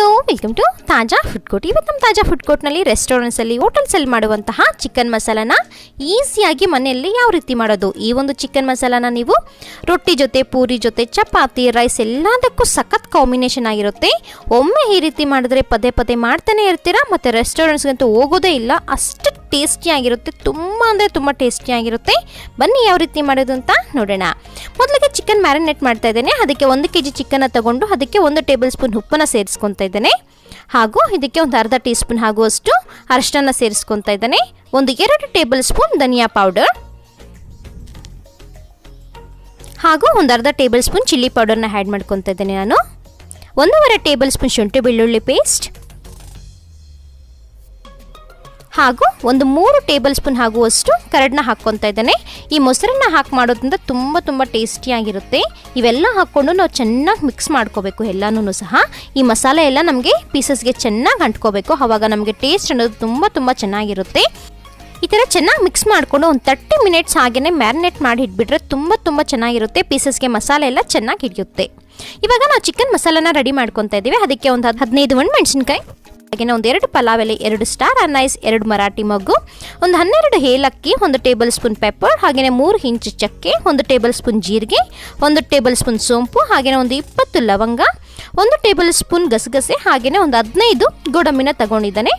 Hello welcome to Taaza food court ಇವತ್ತು ನಮ್ಮ Taaza food ಕೋರ್ಟ್ನಲ್ಲಿ ರೆಸ್ಟೋರೆಂಟ್ಸಲ್ಲಿ ಹೋಟೆಲ್ಸಲ್ಲಿ ಮಾಡುವಂತಹ ಚಿಕನ್ ಮಸಾಲಾನ ಈಸಿಯಾಗಿ ಮನೆಯಲ್ಲಿ ಯಾವ ರೀತಿ ಮಾಡೋದು? ಈ ಒಂದು ಚಿಕನ್ ಮಸಾಲಾನ ನೀವು ರೊಟ್ಟಿ ಜೊತೆ, ಪೂರಿ ಜೊತೆ, ಚಪಾತಿ ರೈಸ್ ಎಲ್ಲದಕ್ಕೂ ಸಖತ್ ಕಾಂಬಿನೇಷನ್ ಆಗಿರುತ್ತೆ. ಒಮ್ಮೆ ಈ ರೀತಿ ಮಾಡಿದ್ರೆ ಪದೇ ಪದೇ ಮಾಡ್ತಾನೆ ಇರ್ತೀರಾ? ಮತ್ತು ರೆಸ್ಟೋರೆಂಟ್ಸ್ಗಂತೂ ಹೋಗೋದೇ ಇಲ್ಲ. ಅಷ್ಟು ಟೇಸ್ಟಿಯಾಗಿರುತ್ತೆ, ತುಂಬ ಅಂದರೆ ತುಂಬ ಟೇಸ್ಟಿಯಾಗಿರುತ್ತೆ. ಬನ್ನಿ ಯಾವ ರೀತಿ ಮಾಡೋದು ಅಂತ ನೋಡೋಣ. ಮೊದಲಿಗೆ ಚಿಕನ್ ಮ್ಯಾರಿನೇಟ್ ಮಾಡ್ತಾ ಇದ್ದೇನೆ. ಅದಕ್ಕೆ ಒಂದು ಕೆ ಜಿ ಚಿಕನ್ನ ತಗೊಂಡು ಅದಕ್ಕೆ ಒಂದು ಟೇಬಲ್ ಸ್ಪೂನ್ ಉಪ್ಪನ್ನು ಸೇರಿಸ್ಕೊತಾ ಇದ್ದೇನೆ. ಹಾಗೂ ಇದಕ್ಕೆ ಒಂದು ಅರ್ಧ ಟೀ ಸ್ಪೂನ್ ಆಗುವಷ್ಟು ಅರಿಶಿನ ಸೇರಿಸ್ಕೊತಾ ಇದ್ದೇನೆ. ಒಂದು ಎರಡು ಟೇಬಲ್ ಸ್ಪೂನ್ ಧನಿಯಾ ಪೌಡರ್ ಹಾಗೂ ಒಂದು ಅರ್ಧ ಟೇಬಲ್ ಸ್ಪೂನ್ ಚಿಲ್ಲಿ ಪೌಡರ್ನ ಆ್ಯಡ್ ಮಾಡ್ಕೊತಾ ಇದ್ದೇನೆ ನಾನು. ಒಂದೂವರೆ ಟೇಬಲ್ ಸ್ಪೂನ್ ಶುಂಠಿ ಬೆಳ್ಳುಳ್ಳಿ ಪೇಸ್ಟ್ ಹಾಗೂ ಒಂದು ಮೂರು ಟೇಬಲ್ ಸ್ಪೂನ್ ಆಗುವಷ್ಟು ಕರಡನ್ನ ಹಾಕ್ಕೊತಾ ಇದ್ದಾನೆ. ಈ ಮೊಸರನ್ನ ಹಾಕಿ ಮಾಡೋದ್ರಿಂದ ತುಂಬ ತುಂಬ ಟೇಸ್ಟಿಯಾಗಿರುತ್ತೆ. ಇವೆಲ್ಲ ಹಾಕ್ಕೊಂಡು ನಾವು ಚೆನ್ನಾಗಿ ಮಿಕ್ಸ್ ಮಾಡ್ಕೋಬೇಕು ಎಲ್ಲನೂ ಸಹ. ಈ ಮಸಾಲೆ ಎಲ್ಲ ನಮಗೆ ಪೀಸಸ್ಗೆ ಚೆನ್ನಾಗಿ ಅಂಟ್ಕೋಬೇಕು. ಅವಾಗ ನಮಗೆ ಟೇಸ್ಟ್ ಅನ್ನೋದು ತುಂಬ ತುಂಬ ಚೆನ್ನಾಗಿರುತ್ತೆ. ಈ ಥರ ಚೆನ್ನಾಗಿ ಮಿಕ್ಸ್ ಮಾಡಿಕೊಂಡು ಒಂದು ತರ್ಟಿ ಮಿನಿಟ್ಸ್ ಹಾಗೆಯೇ ಮ್ಯಾರಿನೇಟ್ ಮಾಡಿ ಇಟ್ಬಿಟ್ರೆ ತುಂಬ ತುಂಬ ಚೆನ್ನಾಗಿರುತ್ತೆ. ಪೀಸಸ್ಗೆ ಮಸಾಲೆ ಎಲ್ಲ ಚೆನ್ನಾಗಿ ಹಿಡಿಯುತ್ತೆ. ಇವಾಗ ನಾವು ಚಿಕನ್ ಮಸಾಲಾನ ರೆಡಿ ಮಾಡ್ಕೊತಾ ಇದ್ದೀವಿ. ಅದಕ್ಕೆ ಒಂದು ಹದಿನೈದು ಒಣ ಮೆಣಸಿನ್ಕಾಯಿ. ಹಾಗೆಯೇ ಒಂದು ಎರಡು ಪಲಾವ್ ಎಲೆ ಎರಡು ಸ್ಟಾರ್ ಅನ್ನೈಸ್ ಎರಡು ಮರಾಠಿ ಮಗ್ಗು, ಒಂದು ಹನ್ನೆರಡು ಏಲಕ್ಕಿ, ಒಂದು ಟೇಬಲ್ ಸ್ಪೂನ್ ಪೆಪ್ಪರ್ ಹಾಗೆಯೇ ಮೂರು ಇಂಚು ಚಕ್ಕೆ, ಒಂದು ಟೇಬಲ್ ಸ್ಪೂನ್ ಜೀರಿಗೆ, ಒಂದು ಟೇಬಲ್ ಸ್ಪೂನ್ ಸೋಂಪು ಹಾಗೆಯೇ ಒಂದು ಇಪ್ಪತ್ತು ಲವಂಗ, ಒಂದು ಟೇಬಲ್ ಸ್ಪೂನ್ ಗಸಗಸೆ ಹಾಗೆಯೇ ಒಂದು ಹದಿನೈದು ಗೋಡಂಬಿನ ತಗೊಂಡಿದ್ದಾನೆ.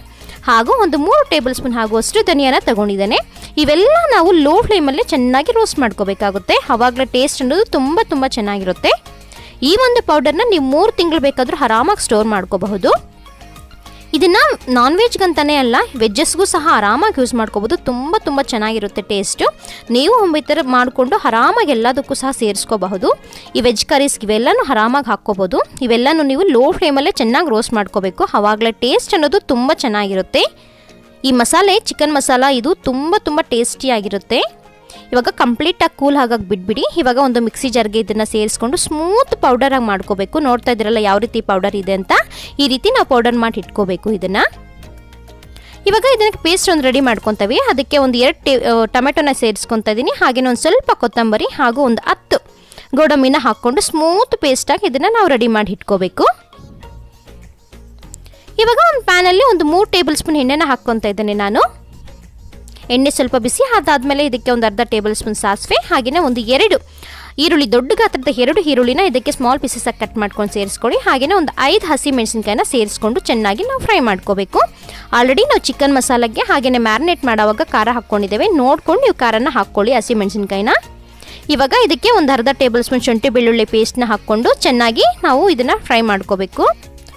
ಹಾಗೂ ಒಂದು ಮೂರು ಟೇಬಲ್ ಸ್ಪೂನ್ ಆಗುವಷ್ಟು ಧನಿಯಾನ ತಗೊಂಡಿದ್ದಾನೆ. ಇವೆಲ್ಲ ನಾವು ಲೋ ಫ್ಲೇಮಲ್ಲಿ ಚೆನ್ನಾಗಿ ರೋಸ್ಟ್ ಮಾಡ್ಕೋಬೇಕಾಗುತ್ತೆ. ಆವಾಗಲೇ ಟೇಸ್ಟ್ ಅನ್ನೋದು ತುಂಬ ತುಂಬ ಚೆನ್ನಾಗಿರುತ್ತೆ. ಈ ಒಂದು ಪೌಡರ್ನ ನೀವು ಮೂರು ತಿಂಗಳು ಬೇಕಾದರೂ ಆರಾಮಾಗಿ ಸ್ಟೋರ್ ಮಾಡ್ಕೋಬಹುದು. ಇದನ್ನ ನಾನ್ ವೆಜ್ಗಂತಾನೆ ಅಲ್ಲ ವೆಜ್ಜಸ್ಗೂ ಸಹ ಆರಾಮಾಗಿ ಯೂಸ್ ಮಾಡ್ಕೋಬೋದು. ತುಂಬ ತುಂಬ ಚೆನ್ನಾಗಿರುತ್ತೆ ಟೇಸ್ಟು ನೀವು ಈ ಥರ ಮಾಡಿಕೊಂಡು ಆರಾಮಾಗಿ ಎಲ್ಲದಕ್ಕೂ ಸಹ ಸೇರಿಸ್ಕೋಬಹುದು. ಈ ವೆಜ್ ಕರೀಸ್ ಇವೆಲ್ಲನೂ ಆರಾಮಾಗಿ ಹಾಕ್ಕೋಬೋದು. ಇವೆಲ್ಲನೂ ನೀವು ಲೋ ಫ್ಲೇಮಲ್ಲೇ ಚೆನ್ನಾಗಿ ರೋಸ್ಟ್ ಮಾಡ್ಕೋಬೇಕು. ಆವಾಗಲೇ ಟೇಸ್ಟ್ ಅನ್ನೋದು ತುಂಬ ಚೆನ್ನಾಗಿರುತ್ತೆ. ಈ ಮಸಾಲೆ ಚಿಕನ್ ಮಸಾಲ, ಇದು ತುಂಬ ತುಂಬ ಟೇಸ್ಟಿಯಾಗಿರುತ್ತೆ ಇವಾಗ ಕಂಪ್ಲೀಟಾಗಿ ಕೂಲ್ ಆಗಾಗ ಬಿಟ್ಬಿಡಿ. ಇವಾಗ ಒಂದು ಮಿಕ್ಸಿ ಜಾರ್ಗೆ ಇದನ್ನು ಸೇರಿಸ್ಕೊಂಡು ಸ್ಮೂತ್ ಪೌಡರಾಗಿ ಮಾಡ್ಕೋಬೇಕು. ನೋಡ್ತಾ ಇದ್ದೀರಲ್ಲ ಯಾವ ರೀತಿ ಪೌಡರ್ ಇದೆ ಅಂತ. ಈ ರೀತಿ ನಾವು ಪೌಡರ್ ಮಾಡಿ ಇಟ್ಕೋಬೇಕು ಇದನ್ನು. ಇವಾಗ ಇದಕ್ಕೆ ಪೇಸ್ಟ್ ಒಂದು ರೆಡಿ ಮಾಡ್ಕೊತೀವಿ. ಅದಕ್ಕೆ ಒಂದು ಎರಡು ಟೇ ಟೊಮೆಟೊನ ಸೇರಿಸ್ಕೊತಾ ಇದ್ದೀನಿ ಹಾಗೆ ಒಂದು ಸ್ವಲ್ಪ ಕೊತ್ತಂಬರಿ ಹಾಗೂ ಒಂದು ಹತ್ತು ಗೋಡಂಬಿನ ಹಾಕ್ಕೊಂಡು ಸ್ಮೂತ್ ಪೇಸ್ಟಾಗಿ ಇದನ್ನು ನಾವು ರೆಡಿ ಮಾಡಿ ಇಟ್ಕೋಬೇಕು. ಇವಾಗ ಒಂದು ಪ್ಯಾನಲ್ಲಿ ಒಂದು ಮೂರು ಟೇಬಲ್ ಸ್ಪೂನ್ ಎಣ್ಣೆನ ಹಾಕ್ಕೊತಾ ಇದ್ದೇನೆ ನಾನು. ಎಣ್ಣೆ ಸ್ವಲ್ಪ ಬಿಸಿ ಅದಾದಮೇಲೆ ಇದಕ್ಕೆ ಒಂದು ಅರ್ಧ ಟೇಬಲ್ ಸ್ಪೂನ್ ಸಾಸಿವೆ ಹಾಗೆಯೇ ಒಂದು ಎರಡು ಈರುಳ್ಳಿ, ದೊಡ್ಡ ಗಾತ್ರದ ಎರಡು ಈರುಳ್ಳಿನ ಇದಕ್ಕೆ ಸ್ಮಾಲ್ ಪೀಸಸ್ ಆಗಿ ಕಟ್ ಮಾಡ್ಕೊಂಡು ಸೇರಿಸ್ಕೊಳ್ಳಿ. ಹಾಗೆಯೇ ಒಂದು ಐದು ಹಸಿ ಮೆಣಸಿನಕಾಯಿನ ಸೇರಿಸ್ಕೊಂಡು ಚೆನ್ನಾಗಿ ನಾವು ಫ್ರೈ ಮಾಡ್ಕೋಬೇಕು. ಆಲ್ರೆಡಿ ನಾವು ಚಿಕನ್ ಮಸಾಲಾಗೆ ಹಾಗೆಯೇ ಮ್ಯಾರಿನೇಟ್ ಮಾಡೋವಾಗ ಖಾರ ಹಾಕ್ಕೊಂಡಿದ್ದೇವೆ. ನೋಡ್ಕೊಂಡು ನೀವು ಖಾರನ ಹಾಕ್ಕೊಳ್ಳಿ ಹಸಿ ಮೆಣಸಿನಕಾಯಿನ ಇವಾಗ ಇದಕ್ಕೆ ಒಂದು ಅರ್ಧ ಟೇಬಲ್ ಸ್ಪೂನ್ ಶುಂಠಿ ಬೆಳ್ಳುಳ್ಳಿ ಪೇಸ್ಟ್ನ ಹಾಕ್ಕೊಂಡು ಚೆನ್ನಾಗಿ ನಾವು ಇದನ್ನು ಫ್ರೈ ಮಾಡ್ಕೋಬೇಕು.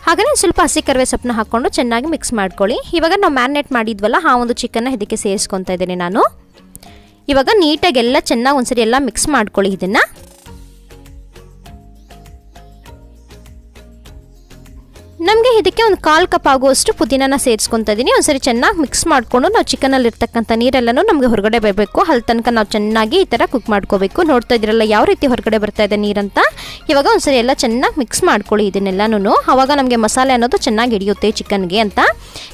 ಹಾಗೆಯೇ ಸ್ವಲ್ಪ ಹಸಿ ಕರಿವೆ ಸೊಪ್ಪನ್ನ ಹಾಕ್ಕೊಂಡು ಚೆನ್ನಾಗಿ ಮಿಕ್ಸ್ ಮಾಡ್ಕೊಳ್ಳಿ. ಇವಾಗ ನಾವು ಮ್ಯಾರಿನೇಟ್ ಮಾಡಿದ್ವಲ್ಲ, ಆ ಒಂದು ಚಿಕನ್ನ ಇದಕ್ಕೆ ಸೇರಿಸ್ಕೊತಾ ಇದ್ದೀನಿ ನಾನು. ಇವಾಗ ನೀಟಾಗಿ ಎಲ್ಲ ಚೆನ್ನಾಗಿ ಒಂದ್ಸರಿ ಎಲ್ಲ ಮಿಕ್ಸ್ ಮಾಡ್ಕೊಳ್ಳಿ ಇದನ್ನು. ನಮಗೆ ಇದಕ್ಕೆ ಒಂದು ಕಾಲು ಕಪ್ ಆಗುವಷ್ಟು ಪುದೀನನ ಸೇರಿಸ್ಕೊತಾ ಇದ್ದೀನಿ ಒಂದ್ಸರಿ ಚೆನ್ನಾಗಿ ಮಿಕ್ಸ್ ಮಾಡಿಕೊಂಡು ನಾವು ಚಿಕನಲ್ಲಿ ಇರ್ತಕ್ಕಂಥ ನೀರೆಲ್ಲನೂ ನಮಗೆ ಹೊರಗಡೆ ಬರಬೇಕು. ಅಲ್ಲಿ ತನಕ ನಾವು ಚೆನ್ನಾಗಿ ಈ ಥರ ಕುಕ್ ಮಾಡ್ಕೋಬೇಕು. ನೋಡ್ತಾ ಇದ್ದೀರಲ್ಲ, ಯಾವ ರೀತಿ ಹೊರಗಡೆ ಬರ್ತಾ ಇದೆ ನೀರಂತ? ಇವಾಗ ಒಂದ್ಸರಿ ಎಲ್ಲ ಚೆನ್ನಾಗಿ ಮಿಕ್ಸ್ ಮಾಡ್ಕೊಳ್ಳಿ ಇದನ್ನೆಲ್ಲನೂ ಆವಾಗ ನಮಗೆ ಮಸಾಲೆ ಅನ್ನೋದು ಚೆನ್ನಾಗಿ ಹಿಡಿಯುತ್ತೆ ಚಿಕನ್ಗೆ ಅಂತ.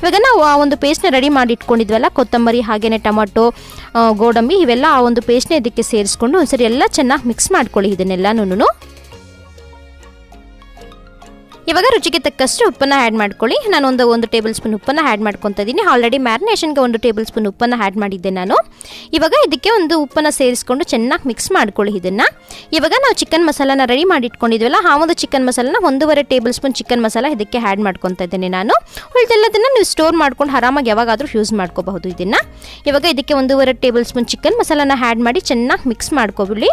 ಇವಾಗ ನಾವು ಆ ಒಂದು ಪೇಸ್ಟ್ನ ರೆಡಿ ಮಾಡಿ ಇಟ್ಕೊಂಡಿದ್ವಲ್ಲ ಕೊತ್ತಂಬರಿ ಹಾಗೆಯೇ ಟೊಮಟೊ ಗೋಡಂಬಿ, ಇವೆಲ್ಲ ಆ ಒಂದು ಪೇಸ್ಟ್ನ ಇದಕ್ಕೆ ಸೇರಿಸ್ಕೊಂಡು ಒಂದ್ಸರಿ ಎಲ್ಲ ಚೆನ್ನಾಗಿ ಮಿಕ್ಸ್ ಮಾಡ್ಕೊಳ್ಳಿ ಇದನ್ನೆಲ್ಲನೂ ಇವಾಗ ರುಚಿಗೆ ತಕ್ಕಷ್ಟು ಉಪ್ಪನ್ನು ಆ್ಯಡ್ ಮಾಡ್ಕೊಳ್ಳಿ. ನಾನು ಒಂದು ಒಂದು ಟೇಬಲ್ ಸ್ಪೂನ್ ಉಪ್ಪನ್ನು ಆ್ಯಡ್ ಮಾಡ್ಕೊತಾ ಇದ್ದೀನಿ ಆಲ್ರೆಡಿ ಮ್ಯಾರಿನೇಷನ್ಗೆ ಒಂದು ಟೇಬಲ್ ಸ್ಪೂನ್ ಉಪ್ಪನ್ನು ಆ್ಯಡ್ ಮಾಡಿದ್ದೆ ನಾನು. ಇವಾಗ ಇದಕ್ಕೆ ಒಂದು ಉಪ್ಪನ್ನು ಸೇರಿಸ್ಕೊಂಡು ಚೆನ್ನಾಗಿ ಮಿಕ್ಸ್ ಮಾಡ್ಕೊಳ್ಳಿ ಇದನ್ನು. ಇವಾಗ ನಾವು ಚಿಕನ್ ಮಸಾಲಾನ ರೆಡಿ ಮಾಡಿ ಇಟ್ಕೊಂಡಿದ್ವಲ್ಲ ಆ ಒಂದು ಚಿಕನ್ ಮಸಾಲಾನ ಒಂದೂವರೆ ಟೇಬಲ್ ಸ್ಪೂನ್ ಚಿಕನ್ ಮಸಾಲ ಇದಕ್ಕೆ ಆ್ಯಡ್ ಮಾಡ್ಕೊತಾ ಇದ್ದೇನೆ ನಾನು. ಉಳಿದೆಲ್ಲದನ್ನು ನೀವು ಸ್ಟೋರ್ ಮಾಡ್ಕೊಂಡು ಆರಾಮಾಗಿ ಯಾವಾಗಾದರೂ ಯೂಸ್ ಮಾಡ್ಕೋಬಹುದು ಇದನ್ನು. ಇವಾಗ ಇದಕ್ಕೆ ಒಂದೂವರೆ ಟೇಬಲ್ ಸ್ಪೂನ್ ಚಿಕನ್ ಮಸಾಲಾನ ಆ್ಯಡ್ ಮಾಡಿ ಚೆನ್ನಾಗಿ ಮಿಕ್ಸ್ ಮಾಡ್ಕೊಬಿಡಿ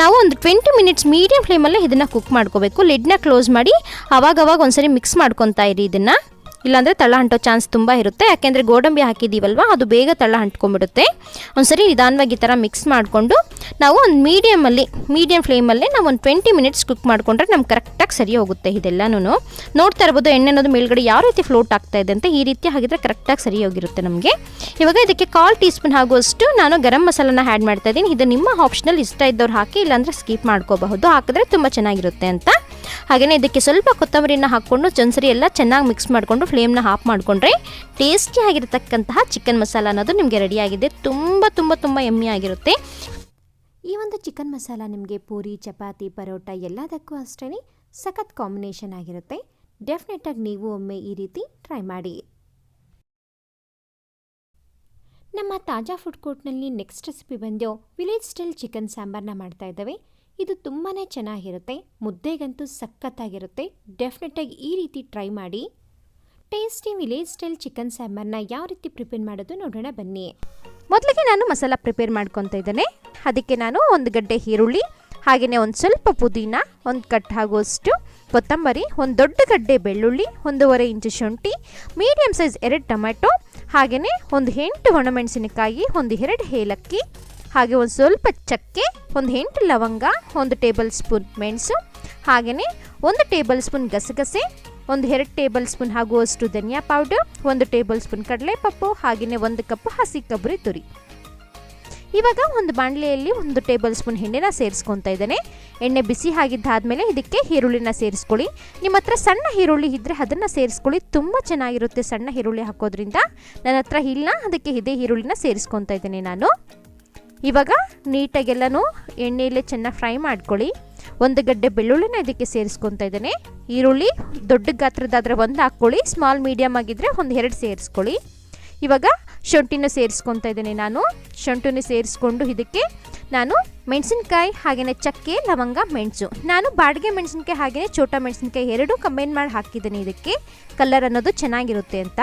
ನಾವು ಒಂದು ಟ್ವೆಂಟಿ ಮಿನಿಟ್ಸ್ ಮೀಡಿಯಂ ಫ್ಲೇಮಲ್ಲೇ ಇದನ್ನು ಕುಕ್ ಮಾಡ್ಕೋಬೇಕು. ಲೆಡ್ನ ಕ್ಲೋಸ್ ಮಾಡಿ ಅವಾಗವಾಗ ಒಂದ್ಸರಿ ಮಿಕ್ಸ್ ಮಾಡ್ಕೊತಾ ಇರಿ ಇದನ್ನು. ಇಲ್ಲಾಂದರೆ ತಳ ಹಂಟೋ ಚಾನ್ಸ್ ತುಂಬ ಇರುತ್ತೆ. ಯಾಕೆಂದರೆ ಗೋಡಂಬಿ ಹಾಕಿದ್ದೀವಲ್ವ, ಅದು ಬೇಗ ತಳ ಅಂಟ್ಕೊಂಡ್ಬಿಡುತ್ತೆ. ಒಂದ್ಸರಿ ನಿಧಾನವಾಗಿ ಈ ಥರ ಮಿಕ್ಸ್ ಮಾಡಿಕೊಂಡು ನಾವು ಒಂದು ಮೀಡಿಯಮಲ್ಲಿ ಮೀಡಿಯಮ್ ಫ್ಲೇಮಲ್ಲಿ ನಾವು ಒಂದು ಟ್ವೆಂಟಿ ಮಿನಿಟ್ಸ್ ಕುಕ್ ಮಾಡಿಕೊಂಡ್ರೆ ನಮ್ಗೆ ಕರೆಕ್ಟಾಗಿ ಸರಿ ಹೋಗುತ್ತೆ ಇದೆಲ್ಲನೂ ನೋಡ್ತಾ ಇರ್ಬೋದು, ಎಣ್ಣೆ ಅನ್ನೋದು ಮೇಲ್ಗಡೆ ಯಾವ ರೀತಿ ಫ್ಲೋಟ್ ಆಗ್ತಾ ಇದೆ ಅಂತ ಈ ರೀತಿ ಹಾಗಿದ್ರೆ ಕರೆಕ್ಟಾಗಿ ಸರಿ ಹೋಗಿರುತ್ತೆ ನಮಗೆ. ಇವಾಗ ಇದಕ್ಕೆ ಕಾಲ್ ಟೀ ಸ್ಪೂನ್ ಆಗುವಷ್ಟು ನಾನು ಗರಂ ಮಸಾಲಾನ ಆ್ಯಡ್ ಮಾಡ್ತಾ ಇದ್ದೀನಿ. ಇದು ನಿಮ್ಮ ಆಪ್ಷನಲ್ ಇಷ್ಟ ಇದ್ದವ್ರು ಹಾಕಿ, ಇಲ್ಲಾಂದರೆ ಸ್ಕಿಪ್ ಮಾಡ್ಕೋಬಹುದು. ಹಾಕಿದ್ರೆ ತುಂಬ ಚೆನ್ನಾಗಿರುತ್ತೆ ಅಂತ. ಹಾಗೆಯೇ ಇದಕ್ಕೆ ಸ್ವಲ್ಪ ಕೊತ್ತಂಬರಿನ ಹಾಕ್ಕೊಂಡು ಒಂದ್ಸರಿ ಎಲ್ಲ ಚೆನ್ನಾಗಿ ಮಿಕ್ಸ್ ಮಾಡಿಕೊಂಡು ಫ್ಲೇಮ್ನ ಆಫ್ ಮಾಡಿಕೊಂಡ್ರೆ ಟೇಸ್ಟಿ ಆಗಿರತಕ್ಕಂತಹ ಚಿಕನ್ ಮಸಾಲ ಅನ್ನೋದು ನಿಮಗೆ ರೆಡಿಯಾಗಿದೆ ತುಂಬ ತುಂಬ ತುಂಬ ಎಮ್ಮೆ ಆಗಿರುತ್ತೆ. ಈ ಒಂದು ಚಿಕನ್ ಮಸಾಲ ನಿಮಗೆ ಪೂರಿ, ಚಪಾತಿ, ಪರೋಟ ಎಲ್ಲದಕ್ಕೂ ಅಷ್ಟೇ ಸಖತ್ ಕಾಂಬಿನೇಷನ್ ಆಗಿರುತ್ತೆ. ಡೆಫಿನೆಟಾಗಿ ನೀವು ಒಮ್ಮೆ ಈ ರೀತಿ ಟ್ರೈ ಮಾಡಿ. ನಮ್ಮ ತಾಜಾ ಫುಡ್ ಕೋರ್ಟ್ನಲ್ಲಿ ನೆಕ್ಸ್ಟ್ ರೆಸಿಪಿ ಬಂದು ವಿಲೇಜ್ ಸ್ಟೈಲ್ ಚಿಕನ್ ಸಾಂಬಾರನ್ನ ಮಾಡ್ತಾ ಇದ್ದಾವೆ. ಇದು ತುಂಬಾ ಚೆನ್ನಾಗಿರುತ್ತೆ. ಮುದ್ದೆಗಂತೂ ಸಖತ್ತಾಗಿರುತ್ತೆ. ಡೆಫಿನೆಟಾಗಿ ಈ ರೀತಿ ಟ್ರೈ ಮಾಡಿ. ಟೇಸ್ಟಿ ವಿಲೇಜ್ ಸ್ಟೈಲ್ ಚಿಕನ್ ಸಾಂಬಾರನ್ನ ಯಾವ ರೀತಿ ಪ್ರಿಪೇರ್ ಮಾಡೋದು ನೋಡೋಣ ಬನ್ನಿ. ಮೊದಲಿಗೆ ನಾನು ಮಸಾಲ ಪ್ರಿಪೇರ್ ಮಾಡ್ಕೊತಾ ಇದ್ದೇನೆ. ಅದಕ್ಕೆ ನಾನು ಒಂದು ಗಡ್ಡೆ ಈರುಳ್ಳಿ ಹಾಗೆಯೇ ಒಂದು ಸ್ವಲ್ಪ ಪುದೀನ, ಒಂದು ಕಟ್ ಆಗುವಷ್ಟು ಕೊತ್ತಂಬರಿ, ಒಂದು ದೊಡ್ಡ ಗಡ್ಡೆ ಬೆಳ್ಳುಳ್ಳಿ, ಒಂದೂವರೆ ಇಂಚು ಶುಂಠಿ ಮೀಡಿಯಮ್ ಸೈಜ್ ಎರಡು ಟೊಮೆಟೊ ಹಾಗೆಯೇ ಒಂದು ಎಂಟು ಒಣಮೆಣಸಿನಕಾಯಿ, ಒಂದು ಎರಡು ಏಲಕ್ಕಿ, ಹಾಗೆ ಒಂದು ಸ್ವಲ್ಪ ಚಕ್ಕೆ, ಒಂದು ಎಂಟು ಲವಂಗ, ಒಂದು ಟೇಬಲ್ ಸ್ಪೂನ್ ಮೆಣಸು ಹಾಗೆಯೇ ಒಂದು ಟೇಬಲ್ ಸ್ಪೂನ್ ಗಸಗಸೆ ಒಂದು ಎರಡು ಟೇಬಲ್ ಸ್ಪೂನ್ ಆಗುವಷ್ಟು ಧನಿಯಾ ಪೌಡರ್ ಒಂದು ಟೇಬಲ್ ಸ್ಪೂನ್ ಕಡಲೆಪಪ್ಪು, ಹಾಗೆಯೇ ಒಂದು ಕಪ್ ಹಸಿ ಕೊಬ್ಬರಿ ತುರಿ. ಇವಾಗ ಒಂದು ಬಾಣಲೆಯಲ್ಲಿ ಒಂದು ಟೇಬಲ್ ಸ್ಪೂನ್ ಎಣ್ಣೆನ ಸೇರಿಸ್ಕೊತಾ ಇದ್ದೇನೆ. ಎಣ್ಣೆ ಬಿಸಿ ಆಗಿದ್ದಾದಮೇಲೆ ಇದಕ್ಕೆ ಈರುಳ್ಳಿನ ಸೇರಿಸ್ಕೊಳ್ಳಿ. ನಿಮ್ಮ ಹತ್ರ ಸಣ್ಣ ಈರುಳ್ಳಿ ಇದ್ದರೆ ಅದನ್ನು ಸೇರಿಸ್ಕೊಳ್ಳಿ. ತುಂಬ ಚೆನ್ನಾಗಿರುತ್ತೆ ಸಣ್ಣ ಈರುಳ್ಳಿ ಹಾಕೋದ್ರಿಂದ. ನನ್ನ ಹತ್ರ ಇಲ್ಲ, ಅದಕ್ಕೆ ಇದೇ ಈರುಳ್ಳಿನ ಸೇರಿಸ್ಕೊತಾ ಇದ್ದೇನೆ ನಾನು. ಇವಾಗ ನೀಟಾಗೆಲ್ಲನೂ ಎಣ್ಣೆಯಲ್ಲೇ ಚೆನ್ನಾಗಿ ಫ್ರೈ ಮಾಡ್ಕೊಳ್ಳಿ. ಒಂದು ಗಡ್ಡೆ ಬೆಳ್ಳುಳ್ಳಿನ ಇದಕ್ಕೆ ಸೇರಿಸ್ಕೊತಾ ಇದ್ದೇನೆ. ಈರುಳ್ಳಿ ದೊಡ್ಡ ಗಾತ್ರದಾದರೆ ಒಂದು ಹಾಕ್ಕೊಳ್ಳಿ ಸ್ಮಾಲ್ ಮೀಡಿಯಮ್ ಆಗಿದ್ದರೆ ಒಂದು ಎರಡು ಸೇರಿಸ್ಕೊಳ್ಳಿ. ಇವಾಗ ಶುಂಠಿನ ಸೇರಿಸ್ಕೊತಾ ಇದ್ದೇನೆ ನಾನು. ಶುಂಠಿನ ಸೇರಿಸ್ಕೊಂಡು ಇದಕ್ಕೆ ನಾನು ಮೆಣಸಿನ್ಕಾಯಿ ಹಾಗೆಯೇ ಚಕ್ಕೆ, ಲವಂಗ, ಮೆಣಸು. ನಾನು ಬಾಡಿಗೆ ಮೆಣಸಿನ್ಕಾಯಿ ಹಾಗೆಯೇ ಚೋಟ ಮೆಣಸಿನ್ಕಾಯಿ ಎರಡೂ ಕಂಬೈನ್ ಮಾಡಿ ಹಾಕಿದ್ದೀನಿ ಇದಕ್ಕೆ. ಕಲರ್ ಅನ್ನೋದು ಚೆನ್ನಾಗಿರುತ್ತೆ ಅಂತ.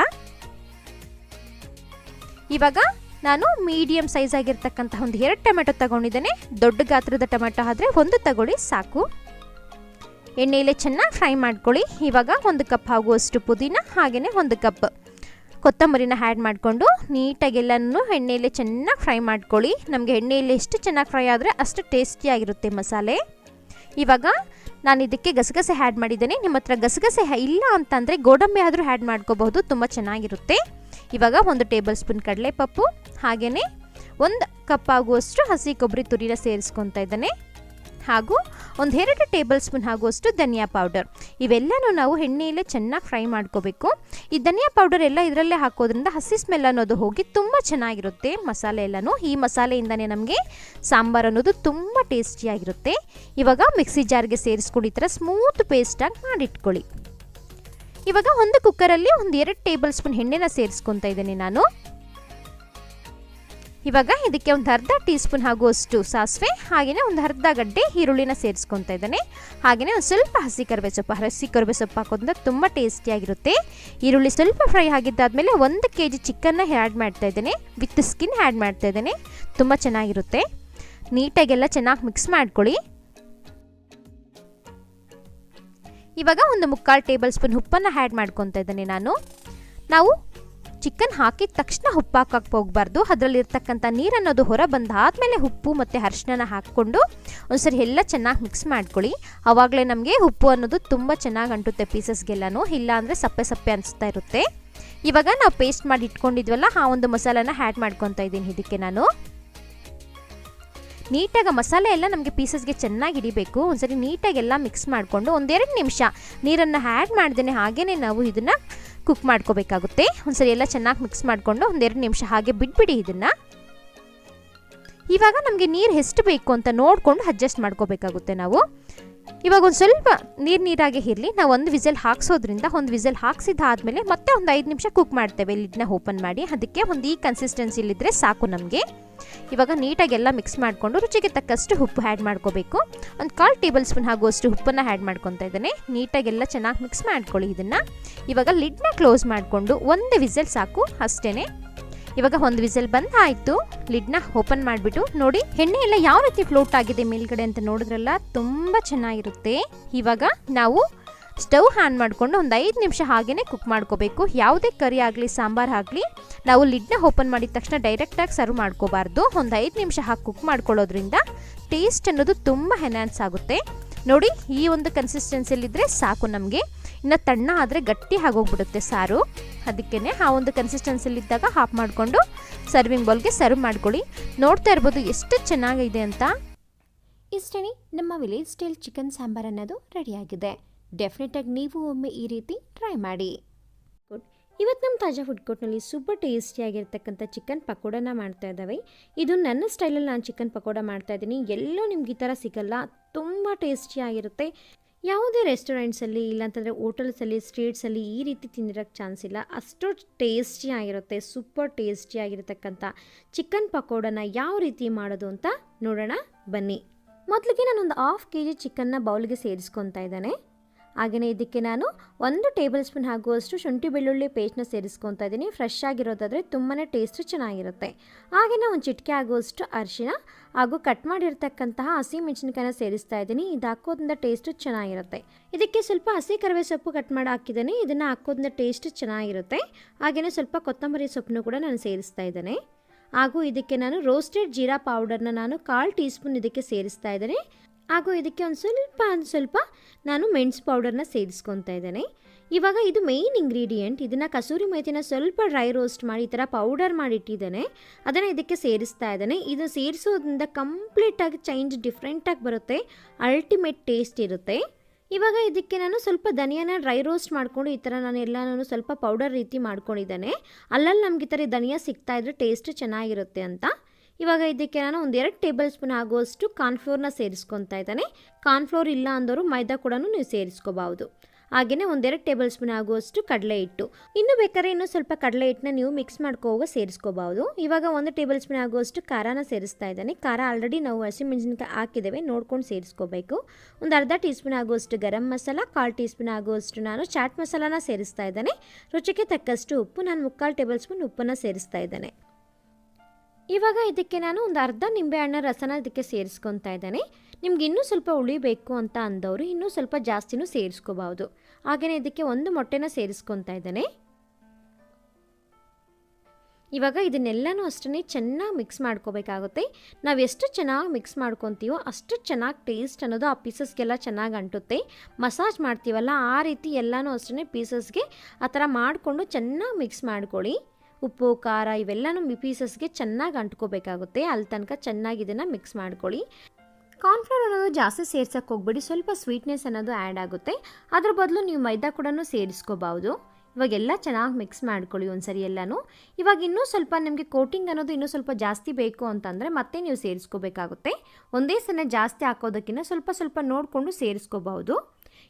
ಇವಾಗ ನಾನು ಮೀಡಿಯಮ್ ಸೈಜ್ ಆಗಿರ್ತಕ್ಕಂಥ ಒಂದು ಎರಡು ಟೊಮೆಟೊ ತಗೊಂಡಿದ್ದೇನೆ. ದೊಡ್ಡ ಗಾತ್ರದ ಟೊಮೆಟೊ ಆದರೆ ಒಂದು ತಗೊಳ್ಳಿ, ಸಾಕು. ಎಣ್ಣೆಯಲ್ಲೇ ಚೆನ್ನಾಗಿ ಫ್ರೈ ಮಾಡ್ಕೊಳ್ಳಿ. ಇವಾಗ ಒಂದು ಕಪ್ ಆಗುವಷ್ಟು ಪುದೀನ ಹಾಗೆಯೇ ಒಂದು ಕಪ್ ಕೊತ್ತಂಬರಿನ ಆ್ಯಡ್ ಮಾಡಿಕೊಂಡು ನೀಟಾಗೆಲ್ಲನೂ ಎಣ್ಣೆಯಲ್ಲೇ ಚೆನ್ನಾಗಿ ಫ್ರೈ ಮಾಡ್ಕೊಳ್ಳಿ. ನಮಗೆ ಎಣ್ಣೆಯಲ್ಲಿ ಎಷ್ಟು ಚೆನ್ನಾಗಿ ಫ್ರೈ ಆದರೆ ಅಷ್ಟು ಟೇಸ್ಟಿಯಾಗಿರುತ್ತೆ ಮಸಾಲೆ. ಇವಾಗ ನಾನು ಇದಕ್ಕೆ ಗಸಗಸೆ ಆ್ಯಡ್ ಮಾಡಿದ್ದೇನೆ. ನಿಮ್ಮ ಹತ್ರ ಗಸಗಸೆ ಇಲ್ಲ ಅಂತಂದರೆ ಗೋಡಂಬಿ ಆದರೂ ಆ್ಯಡ್ ಮಾಡ್ಕೋಬಹುದು, ತುಂಬ ಚೆನ್ನಾಗಿರುತ್ತೆ. ಇವಾಗ ಒಂದು ಟೇಬಲ್ ಸ್ಪೂನ್ ಕಡಲೆಪಪ್ಪು ಹಾಗೆಯೇ ಒಂದು ಕಪ್ ಆಗುವಷ್ಟು ಹಸಿ ಕೊಬ್ಬರಿ ತುರಿನ ಸೇರಿಸ್ಕೊತಾ ಇದ್ದಾನೆ. ಹಾಗೂ ಒಂದು ಎರಡು ಟೇಬಲ್ ಸ್ಪೂನ್ ಆಗುವಷ್ಟು ಧನಿಯಾ ಪೌಡರ್ ಇವೆಲ್ಲನೂ ನಾವು ಎಣ್ಣೆಯಲ್ಲೇ ಚೆನ್ನಾಗಿ ಫ್ರೈ ಮಾಡ್ಕೋಬೇಕು. ಈ ಧನಿಯಾ ಪೌಡರ್ ಎಲ್ಲ ಇದರಲ್ಲೇ ಹಾಕೋದ್ರಿಂದ ಹಸಿ ಸ್ಮೆಲ್ ಅನ್ನೋದು ಹೋಗಿ ತುಂಬ ಚೆನ್ನಾಗಿರುತ್ತೆ. ಮಸಾಲೆ ಎಲ್ಲನೂ, ಈ ಮಸಾಲೆಯಿಂದನೇ ನಮಗೆ ಸಾಂಬಾರು ಅನ್ನೋದು ತುಂಬ ಟೇಸ್ಟಿಯಾಗಿರುತ್ತೆ ಇವಾಗ ಮಿಕ್ಸಿ ಜಾರ್ಗೆ ಸೇರಿಸ್ಕೊಂಡು ಈ ಥರ ಸ್ಮೂತ್ ಪೇಸ್ಟಾಗಿ ಮಾಡಿಟ್ಕೊಳ್ಳಿ. ಇವಾಗ ಒಂದು ಕುಕ್ಕರಲ್ಲಿ ಒಂದು ಎರಡು ಟೇಬಲ್ ಸ್ಪೂನ್ ಎಣ್ಣೆನ ಸೇರಿಸ್ಕೊತಾ ಇದ್ದೇನೆ ನಾನು. ಇವಾಗ ಇದಕ್ಕೆ ಒಂದು ಅರ್ಧ ಟೀ ಸ್ಪೂನ್ ಆಗುವಷ್ಟು ಸಾಸಿವೆ ಹಾಗೆಯೇ ಒಂದು ಅರ್ಧ ಗಡ್ಡೆ ಈರುಳ್ಳಿನ ಸೇರಿಸ್ಕೊತಾ ಇದ್ದಾನೆ. ಹಾಗೆಯೇ ಒಂದು ಸ್ವಲ್ಪ ಹಸಿ ಕರ್ಬೆ ಸೊಪ್ಪು ಹಸಿ ಕರ್ಬೆ ಸೊಪ್ಪು ಹಾಕೋದ್ರಿಂದ ತುಂಬ ಟೇಸ್ಟಿಯಾಗಿರುತ್ತೆ ಈರುಳ್ಳಿ ಸ್ವಲ್ಪ ಫ್ರೈ ಆಗಿದ್ದಾದಮೇಲೆ ಒಂದು ಕೆ ಜಿ ಚಿಕನ್ನ ಆ್ಯಡ್ ಮಾಡ್ತಾ ಇದ್ದೇನೆ. ವಿತ್ ಸ್ಕಿನ್ ಆ್ಯಡ್ ಮಾಡ್ತಾ ಇದ್ದೇನೆ. ತುಂಬ ಚೆನ್ನಾಗಿರುತ್ತೆ. ನೀಟಾಗೆಲ್ಲ ಚೆನ್ನಾಗಿ ಮಿಕ್ಸ್ ಮಾಡ್ಕೊಳ್ಳಿ. ಇವಾಗ ಒಂದು ಮುಕ್ಕಾಲು ಟೇಬಲ್ ಸ್ಪೂನ್ ಉಪ್ಪನ್ನು ಆ್ಯಡ್ ಮಾಡ್ಕೊತಾ ಇದ್ದೇನೆ ನಾನು. ನಾವು ಚಿಕನ್ ಹಾಕಿದ ತಕ್ಷಣ ಉಪ್ಪು ಹಾಕಕ್ಕೆ ಹೋಗಬಾರ್ದು. ಅದರಲ್ಲಿರ್ತಕ್ಕಂಥ ನೀರು ಅನ್ನೋದು ಹೊರ ಬಂದಾದಮೇಲೆ ಉಪ್ಪು ಮತ್ತು ಅರಿಶಿನ ಹಾಕ್ಕೊಂಡು ಒಂದ್ಸರಿ ಎಲ್ಲ ಚೆನ್ನಾಗಿ ಮಿಕ್ಸ್ ಮಾಡ್ಕೊಳ್ಳಿ. ಆವಾಗಲೇ ನಮಗೆ ಉಪ್ಪು ಅನ್ನೋದು ತುಂಬ ಚೆನ್ನಾಗಿ ಅಂಟುತ್ತೆ ಪೀಸಸ್ಗೆಲ್ಲನೂ. ಇಲ್ಲ ಅಂದರೆ ಸಪ್ಪೆ ಸಪ್ಪೆ ಅನಿಸ್ತಾ ಇರುತ್ತೆ. ಇವಾಗ ನಾವು ಪೇಸ್ಟ್ ಮಾಡಿ ಇಟ್ಕೊಂಡಿದ್ವಲ್ಲ, ಆ ಒಂದು ಮಸಾಲಾನ ಆ್ಯಡ್ ಮಾಡ್ಕೊತಾ ಇದ್ದೀನಿ ಇದಕ್ಕೆ ನಾನು. ನೀಟಾಗಿ ಮಸಾಲೆ ಎಲ್ಲ ನಮಗೆ ಪೀಸಸ್ಗೆ ಚೆನ್ನಾಗಿ ಹಿಡಿಬೇಕು. ಒಂದ್ಸರಿ ನೀಟಾಗಿ ಎಲ್ಲ ಮಿಕ್ಸ್ ಮಾಡಿಕೊಂಡು ಒಂದೆರಡು ನಿಮಿಷ ನೀರನ್ನು ಆ್ಯಡ್ ಮಾಡ್ದೇ ಹಾಗೇ ನಾವು ಇದನ್ನು ಕುಕ್ ಮಾಡ್ಕೋಬೇಕಾಗುತ್ತೆ. ಒಂದ್ಸರಿ ಎಲ್ಲ ಚೆನ್ನಾಗಿ ಮಿಕ್ಸ್ ಮಾಡಿಕೊಂಡು ಒಂದೆರಡು ನಿಮಿಷ ಹಾಗೆ ಬಿಟ್ಬಿಡಿ ಇದನ್ನು. ಇವಾಗ ನಮಗೆ ನೀರು ಎಷ್ಟು ಬೇಕು ಅಂತ ನೋಡಿಕೊಂಡು ಅಡ್ಜಸ್ಟ್ ಮಾಡ್ಕೋಬೇಕಾಗುತ್ತೆ ನಾವು. ಇವಾಗ ಒಂದು ಸ್ವಲ್ಪ ನೀರು ನೀರಾಗೆ ಇರಲಿ. ನಾವು ಒಂದು ವಿಸಲ್ ಹಾಕ್ಸೋದ್ರಿಂದ ಒಂದು ವಿಸಲ್ ಹಾಕ್ಸಿದ್ದಾದಮೇಲೆ ಮತ್ತೆ ಒಂದು ಐದು ನಿಮಿಷ ಕುಕ್ ಮಾಡ್ತೇವೆ. ಲಿಡ್ನ ಓಪನ್ ಮಾಡಿ. ಅದಕ್ಕೆ ಒಂದು ಈ ಕನ್ಸಿಸ್ಟೆನ್ಸಿಲಿದ್ದರೆ ಸಾಕು ನಮಗೆ. ಇವಾಗ ನೀಟಾಗಿ ಎಲ್ಲ ಮಿಕ್ಸ್ ಮಾಡಿಕೊಂಡು ರುಚಿಗೆ ತಕ್ಕಷ್ಟು ಉಪ್ಪು ಆ್ಯಡ್ ಮಾಡ್ಕೋಬೇಕು. ಒಂದು ಕಾಲು ಟೇಬಲ್ ಸ್ಪೂನ್ ಆಗುವಷ್ಟು ಉಪ್ಪನ್ನು ಆ್ಯಡ್ ಮಾಡ್ಕೊತಾ ಇದ್ದೇನೆ. ನೀಟಾಗೆಲ್ಲ ಚೆನ್ನಾಗಿ ಮಿಕ್ಸ್ ಮಾಡ್ಕೊಳ್ಳಿ ಇದನ್ನು. ಇವಾಗ ಲಿಡ್ನ ಕ್ಲೋಸ್ ಮಾಡಿಕೊಂಡು ಒಂದು ವಿಸಲ್ ಸಾಕು. ಅಷ್ಟೇ ಇವಾಗ ಒಂದು ವಿಸಲ್ ಬಂದು ಆಯಿತು ಲಿಡ್ನ ಓಪನ್ ಮಾಡಿಬಿಟ್ಟು ನೋಡಿ, ಎಣ್ಣೆ ಎಲ್ಲ ಯಾವ ರೀತಿ ಫ್ಲೋಟ್ ಆಗಿದೆ ಮೇಲ್ಗಡೆ ಅಂತ ನೋಡಿದ್ರಲ್ಲ, ತುಂಬ ಚೆನ್ನಾಗಿರುತ್ತೆ. ಇವಾಗ ನಾವು ಸ್ಟವ್ ಆನ್ ಮಾಡಿಕೊಂಡು ಒಂದು ಐದು ನಿಮಿಷ ಹಾಗೇ ಕುಕ್ ಮಾಡ್ಕೋಬೇಕು. ಯಾವುದೇ ಕರಿ ಆಗಲಿ, ಸಾಂಬಾರು ಆಗಲಿ, ನಾವು ಲಿಡ್ನ ಓಪನ್ ಮಾಡಿದ ತಕ್ಷಣ ಡೈರೆಕ್ಟಾಗಿ ಸರ್ವ್ ಮಾಡ್ಕೋಬಾರ್ದು. ಒಂದು ಐದು ನಿಮಿಷ ಹಾಕಿ ಕುಕ್ ಮಾಡ್ಕೊಳ್ಳೋದ್ರಿಂದ ಟೇಸ್ಟ್ ಅನ್ನೋದು ತುಂಬ ಎನ್ಹಾನ್ಸ್ ಆಗುತ್ತೆ. ನೋಡಿ, ಈ ಒಂದು ಕನ್ಸಿಸ್ಟೆನ್ಸಿಯಲ್ಲಿದ್ದರೆ ಸಾಕು ನಮಗೆ. ಇನ್ನು ತಣ್ಣ ಆದರೆ ಗಟ್ಟಿ ಆಗೋಗ್ಬಿಡುತ್ತೆ ಸಾರು. ಅದಕ್ಕೇ ಆ ಒಂದು ಕನ್ಸಿಸ್ಟೆನ್ಸಿಯಲ್ಲಿದ್ದಾಗ ಹಾಫ್ ಮಾಡಿಕೊಂಡು ಸರ್ವಿಂಗ್ ಬೌಲ್ಗೆ ಸರ್ವ್ ಮಾಡ್ಕೊಳ್ಳಿ. ನೋಡ್ತಾ ಇರ್ಬೋದು ಎಷ್ಟು ಚೆನ್ನಾಗಿದೆ ಅಂತ. ಇಷ್ಟೇ ನಮ್ಮ ವಿಲೇಜ್ ಸ್ಟೈಲ್ ಚಿಕನ್ ಸಾಂಬಾರ್ ಅನ್ನೋದು ರೆಡಿಯಾಗಿದೆ ಡೆಫಿನೆಟಾಗಿ ನೀವು ಒಮ್ಮೆ ಈ ರೀತಿ ಟ್ರೈ ಮಾಡಿ. ಇವತ್ತು ನಮ್ಮ ತಾಜಾ ಫುಡ್ ಕೋರ್ಟ್ನಲ್ಲಿ ಸೂಪರ್ ಟೇಸ್ಟಿಯಾಗಿರ್ತಕ್ಕಂಥ ಚಿಕನ್ ಪಕೋಡನ ಮಾಡ್ತಾ ಇದ್ದಾವೆ. ಇದು ನನ್ನ ಸ್ಟೈಲಲ್ಲಿ ನಾನು ಚಿಕನ್ ಪಕೋಡ ಮಾಡ್ತಾ ಇದ್ದೀನಿ. ಎಲ್ಲೂ ನಿಮ್ಗೆ ಈ ಥರ ಸಿಗಲ್ಲ. ತುಂಬ ಟೇಸ್ಟಿಯಾಗಿರುತ್ತೆ ಯಾವುದೇ ರೆಸ್ಟೋರೆಂಟ್ಸಲ್ಲಿ ಇಲ್ಲಾಂತಂದರೆ ಹೋಟೆಲ್ಸಲ್ಲಿ ಸ್ಟ್ರೀಟ್ಸಲ್ಲಿ ಈ ರೀತಿ ತಿಂದಿರೋಕ್ಕೆ ಚಾನ್ಸ್ ಇಲ್ಲ. ಅಷ್ಟು ಟೇಸ್ಟಿಯಾಗಿರುತ್ತೆ ಸೂಪರ್ ಟೇಸ್ಟಿಯಾಗಿರತಕ್ಕಂಥ ಚಿಕನ್ ಪಕೋಡನ ಯಾವ ರೀತಿ ಮಾಡೋದು ಅಂತ ನೋಡೋಣ. ಬನ್ನಿ. ಮೊದಲಿಗೆ ನಾನೊಂದು ಹಾಫ್ ಕೆ ಜಿ ಚಿಕನ್ನ ಬೌಲ್ಗೆ ಸೇರಿಸ್ಕೊತಾ ಇದ್ದಾನೆ. ಹಾಗೆಯೇ ಇದಕ್ಕೆ ನಾನು ಒಂದು ಟೇಬಲ್ ಸ್ಪೂನ್ ಆಗುವಷ್ಟು ಶುಂಠಿ ಬೆಳ್ಳುಳ್ಳಿ ಪೇಸ್ಟ್ನ ಸೇರಿಸ್ಕೊತಾ ಇದ್ದೀನಿ. ಫ್ರೆಶ್ ಆಗಿರೋದಾದರೆ ತುಂಬಾ ಟೇಸ್ಟ್ ಚೆನ್ನಾಗಿರುತ್ತೆ. ಹಾಗೆಯೇ ಒಂದು ಚಿಟಿಕೆ ಆಗುವಷ್ಟು ಅರಿಶಿನ ಹಾಗೂ ಕಟ್ ಮಾಡಿರ್ತಕ್ಕಂತಹ ಹಸಿ ಮೆಣಸಿನಕಾಯಿನ ಸೇರಿಸ್ತಾ ಇದ್ದೀನಿ. ಇದು ಹಾಕೋದ್ರಿಂದ ಟೇಸ್ಟ್ ಚೆನ್ನಾಗಿರುತ್ತೆ. ಇದಕ್ಕೆ ಸ್ವಲ್ಪ ಹಸಿ ಕರಿವೆ ಸೊಪ್ಪು ಕಟ್ ಮಾಡಿ ಹಾಕಿದ್ದೀನಿ. ಇದನ್ನು ಹಾಕೋದ್ರಿಂದ ಟೇಸ್ಟ್ ಚೆನ್ನಾಗಿರುತ್ತೆ. ಹಾಗೆಯೇ ಸ್ವಲ್ಪ ಕೊತ್ತಂಬರಿ ಸೊಪ್ಪನ್ನು ಕೂಡ ನಾನು ಸೇರಿಸ್ತಾ ಇದ್ದೇನೆ. ಹಾಗೂ ಇದಕ್ಕೆ ನಾನು ರೋಸ್ಟೆಡ್ ಜೀರಾ ಪೌಡರ್ನ ನಾನು ಕಾಲು ಟೀ ಸ್ಪೂನ್ ಇದಕ್ಕೆ ಸೇರಿಸ್ತಾ ಇದ್ದೇನೆ. ಹಾಗೂ ಇದಕ್ಕೆ ಒಂದು ಸ್ವಲ್ಪ ಒಂದು ಸ್ವಲ್ಪ ನಾನು ಮೆಣಸು ಪೌಡರ್ನ ಸೇರಿಸ್ಕೊತಾ ಇದ್ದೇನೆ. ಇವಾಗ ಇದು ಮೇಯ್ನ್ ಇಂಗ್ರೀಡಿಯೆಂಟ್ ಇದನ್ನು ಕಸೂರಿ ಮೇಥಿನ ಸ್ವಲ್ಪ ಡ್ರೈ ರೋಸ್ಟ್ ಮಾಡಿ ಈ ಥರ ಪೌಡರ್ ಮಾಡಿ ಇಟ್ಟಿದ್ದೇನೆ. ಅದನ್ನು ಇದಕ್ಕೆ ಸೇರಿಸ್ತಾ ಇದ್ದೇನೆ. ಇದು ಸೇರಿಸೋದ್ರಿಂದ ಕಂಪ್ಲೀಟಾಗಿ ಚೇಂಜ್ ಡಿಫ್ರೆಂಟಾಗಿ ಬರುತ್ತೆ. ಅಲ್ಟಿಮೇಟ್ ಟೇಸ್ಟ್ ಇರುತ್ತೆ. ಇವಾಗ ಇದಕ್ಕೆ ನಾನು ಸ್ವಲ್ಪ ಧನಿಯಾನ ಡ್ರೈ ರೋಸ್ಟ್ ಮಾಡಿಕೊಂಡು ಈ ಥರ ನಾನು ಎಲ್ಲನೂ ಸ್ವಲ್ಪ ಪೌಡರ್ ರೀತಿ ಮಾಡ್ಕೊಂಡಿದ್ದೇನೆ. ಅಲ್ಲಲ್ಲಿ ನಮಗೆ ಈ ಥರ ಧನಿಯಾ ಸಿಗ್ತಾ ಇದ್ರೆ ಟೇಸ್ಟ್ ಚೆನ್ನಾಗಿರುತ್ತೆ ಅಂತ. ಇವಾಗ ಇದಕ್ಕೆ ನಾನು ಒಂದೆರಡು ಟೇಬಲ್ ಸ್ಪೂನ್ ಆಗುವಷ್ಟು ಕಾರ್ನ್ಫ್ಲೋರ್ನ ಸೇರಿಸ್ಕೊತಾ ಇದ್ದಾನೆ. ಕಾರ್ನ್ಫ್ಲೋರ್ ಇಲ್ಲ ಅಂದರೂ ಮೈದಾ ಕೂಡ ನೀವು ಸೇರಿಸ್ಕೋಬಹುದು. ಹಾಗೆಯೇ ಒಂದೆರಡು ಟೇಬಲ್ ಸ್ಪೂನ್ ಆಗುವಷ್ಟು ಕಡಲೆ ಹಿಟ್ಟು. ಇನ್ನು ಬೇಕಾದ್ರೆ ಇನ್ನೂ ಸ್ವಲ್ಪ ಕಡಲೆ ಹಿಟ್ಟನ್ನ ನೀವು ಮಿಕ್ಸ್ ಮಾಡ್ಕೋವಾಗ ಸೇರಿಸ್ಕೋಬಹುದು. ಇವಾಗ ಒಂದು ಟೇಬಲ್ ಸ್ಪೂನ್ ಆಗುವಷ್ಟು ಖಾರನ ಸೇರಿಸ್ತಾ ಇದ್ದಾನೆ. ಖಾರ ಆಲ್ರೆಡಿ ನಾವು ಹಸಿಮೆಣಸಿನಕಾಯಿ ಹಾಕಿದ್ದೇವೆ, ನೋಡ್ಕೊಂಡು ಸೇರಿಸ್ಕೋಬೇಕು. ಒಂದು ಅರ್ಧ ಟೀ ಸ್ಪೂನ್ ಆಗುವಷ್ಟು ಗರಂ ಮಸಾಲ, ಕಾಲು ಟೀ ಸ್ಪೂನ್ ಆಗುವಷ್ಟು ನಾನು ಚಾಟ್ ಮಸಾಲಾನ ಸೇರಿಸ್ತಾ ಇದ್ದಾನೆ. ರುಚಿಗೆ ತಕ್ಕಷ್ಟು ಉಪ್ಪು, ನಾನು ಮುಕ್ಕಾಲು ಟೇಬಲ್ ಸ್ಪೂನ್ ಉಪ್ಪನ್ನು ಸೇರಿಸ್ತಾ ಇದ್ದೇನೆ. ಇವಾಗ ಇದಕ್ಕೆ ನಾನು ಒಂದು ಅರ್ಧ ನಿಂಬೆಹಣ್ಣ ರಸನ ಇದಕ್ಕೆ ಸೇರಿಸ್ಕೊತಾ ಇದ್ದೇನೆ. ನಿಮ್ಗೆ ಇನ್ನೂ ಸ್ವಲ್ಪ ಉಳಿಬೇಕು ಅಂತ ಅಂದವರು ಇನ್ನೂ ಸ್ವಲ್ಪ ಜಾಸ್ತಿನೂ ಸೇರಿಸ್ಕೋಬಹುದು ಹಾಗೆಯೇ ಇದಕ್ಕೆ ಒಂದು ಮೊಟ್ಟೆನ ಸೇರಿಸ್ಕೊತಾ ಇದ್ದೇನೆ. ಇವಾಗ ಇದನ್ನೆಲ್ಲನೂ ಅಷ್ಟೇ ಚೆನ್ನಾಗಿ ಮಿಕ್ಸ್ ಮಾಡ್ಕೋಬೇಕಾಗುತ್ತೆ. ನಾವು ಎಷ್ಟು ಚೆನ್ನಾಗಿ ಮಿಕ್ಸ್ ಮಾಡ್ಕೊತೀವೋ ಅಷ್ಟು ಚೆನ್ನಾಗಿ ಟೇಸ್ಟ್ ಅನ್ನೋದು ಆ ಪೀಸಸ್ಗೆಲ್ಲ ಚೆನ್ನಾಗಿ ಅಂಟುತ್ತೆ. ಮಸಾಜ್ ಮಾಡ್ತೀವಲ್ಲ ಆ ರೀತಿ ಎಲ್ಲನೂ ಅಷ್ಟೇ ಪೀಸಸ್ಗೆ ಆ ಥರ ಮಾಡಿಕೊಂಡು ಚೆನ್ನಾಗಿ ಮಿಕ್ಸ್ ಮಾಡ್ಕೊಳ್ಳಿ. ಉಪ್ಪು, ಖಾರ ಇವೆಲ್ಲನೂ ಪೀಸಸ್ಗೆ ಚೆನ್ನಾಗಿ ಅಂಟ್ಕೋಬೇಕಾಗುತ್ತೆ. ಅಲ್ಲಿ ತನಕ ಚೆನ್ನಾಗಿ ಇದನ್ನು ಮಿಕ್ಸ್ ಮಾಡ್ಕೊಳ್ಳಿ. ಕಾರ್ನ್ಫ್ಲೋರ್ ಅನ್ನೋದು ಜಾಸ್ತಿ ಸೇರ್ಸೋಕ್ಕೆ ಹೋಗ್ಬೇಡಿ. ಸ್ವಲ್ಪ ಸ್ವೀಟ್ನೆಸ್ ಅನ್ನೋದು ಆ್ಯಡ್ ಆಗುತ್ತೆ. ಅದ್ರ ಬದಲು ನೀವು ಮೈದಾ ಕೂಡ ಸೇರಿಸ್ಕೋಬಹುದು ಇವಾಗೆಲ್ಲ ಚೆನ್ನಾಗಿ ಮಿಕ್ಸ್ ಮಾಡ್ಕೊಳ್ಳಿ ಒಂದ್ಸರಿ ಎಲ್ಲನೂ. ಇವಾಗ ಇನ್ನೂ ಸ್ವಲ್ಪ ನಿಮಗೆ ಕೋಟಿಂಗ್ ಅನ್ನೋದು ಇನ್ನೂ ಸ್ವಲ್ಪ ಜಾಸ್ತಿ ಬೇಕು ಅಂತಂದರೆ ಮತ್ತೆ ನೀವು ಸೇರಿಸ್ಕೋಬೇಕಾಗುತ್ತೆ. ಒಂದೇ ಸಲ ಜಾಸ್ತಿ ಹಾಕೋದಕ್ಕಿಂತ ಸ್ವಲ್ಪ ಸ್ವಲ್ಪ ನೋಡಿಕೊಂಡು ಸೇರಿಸ್ಕೋಬಹುದು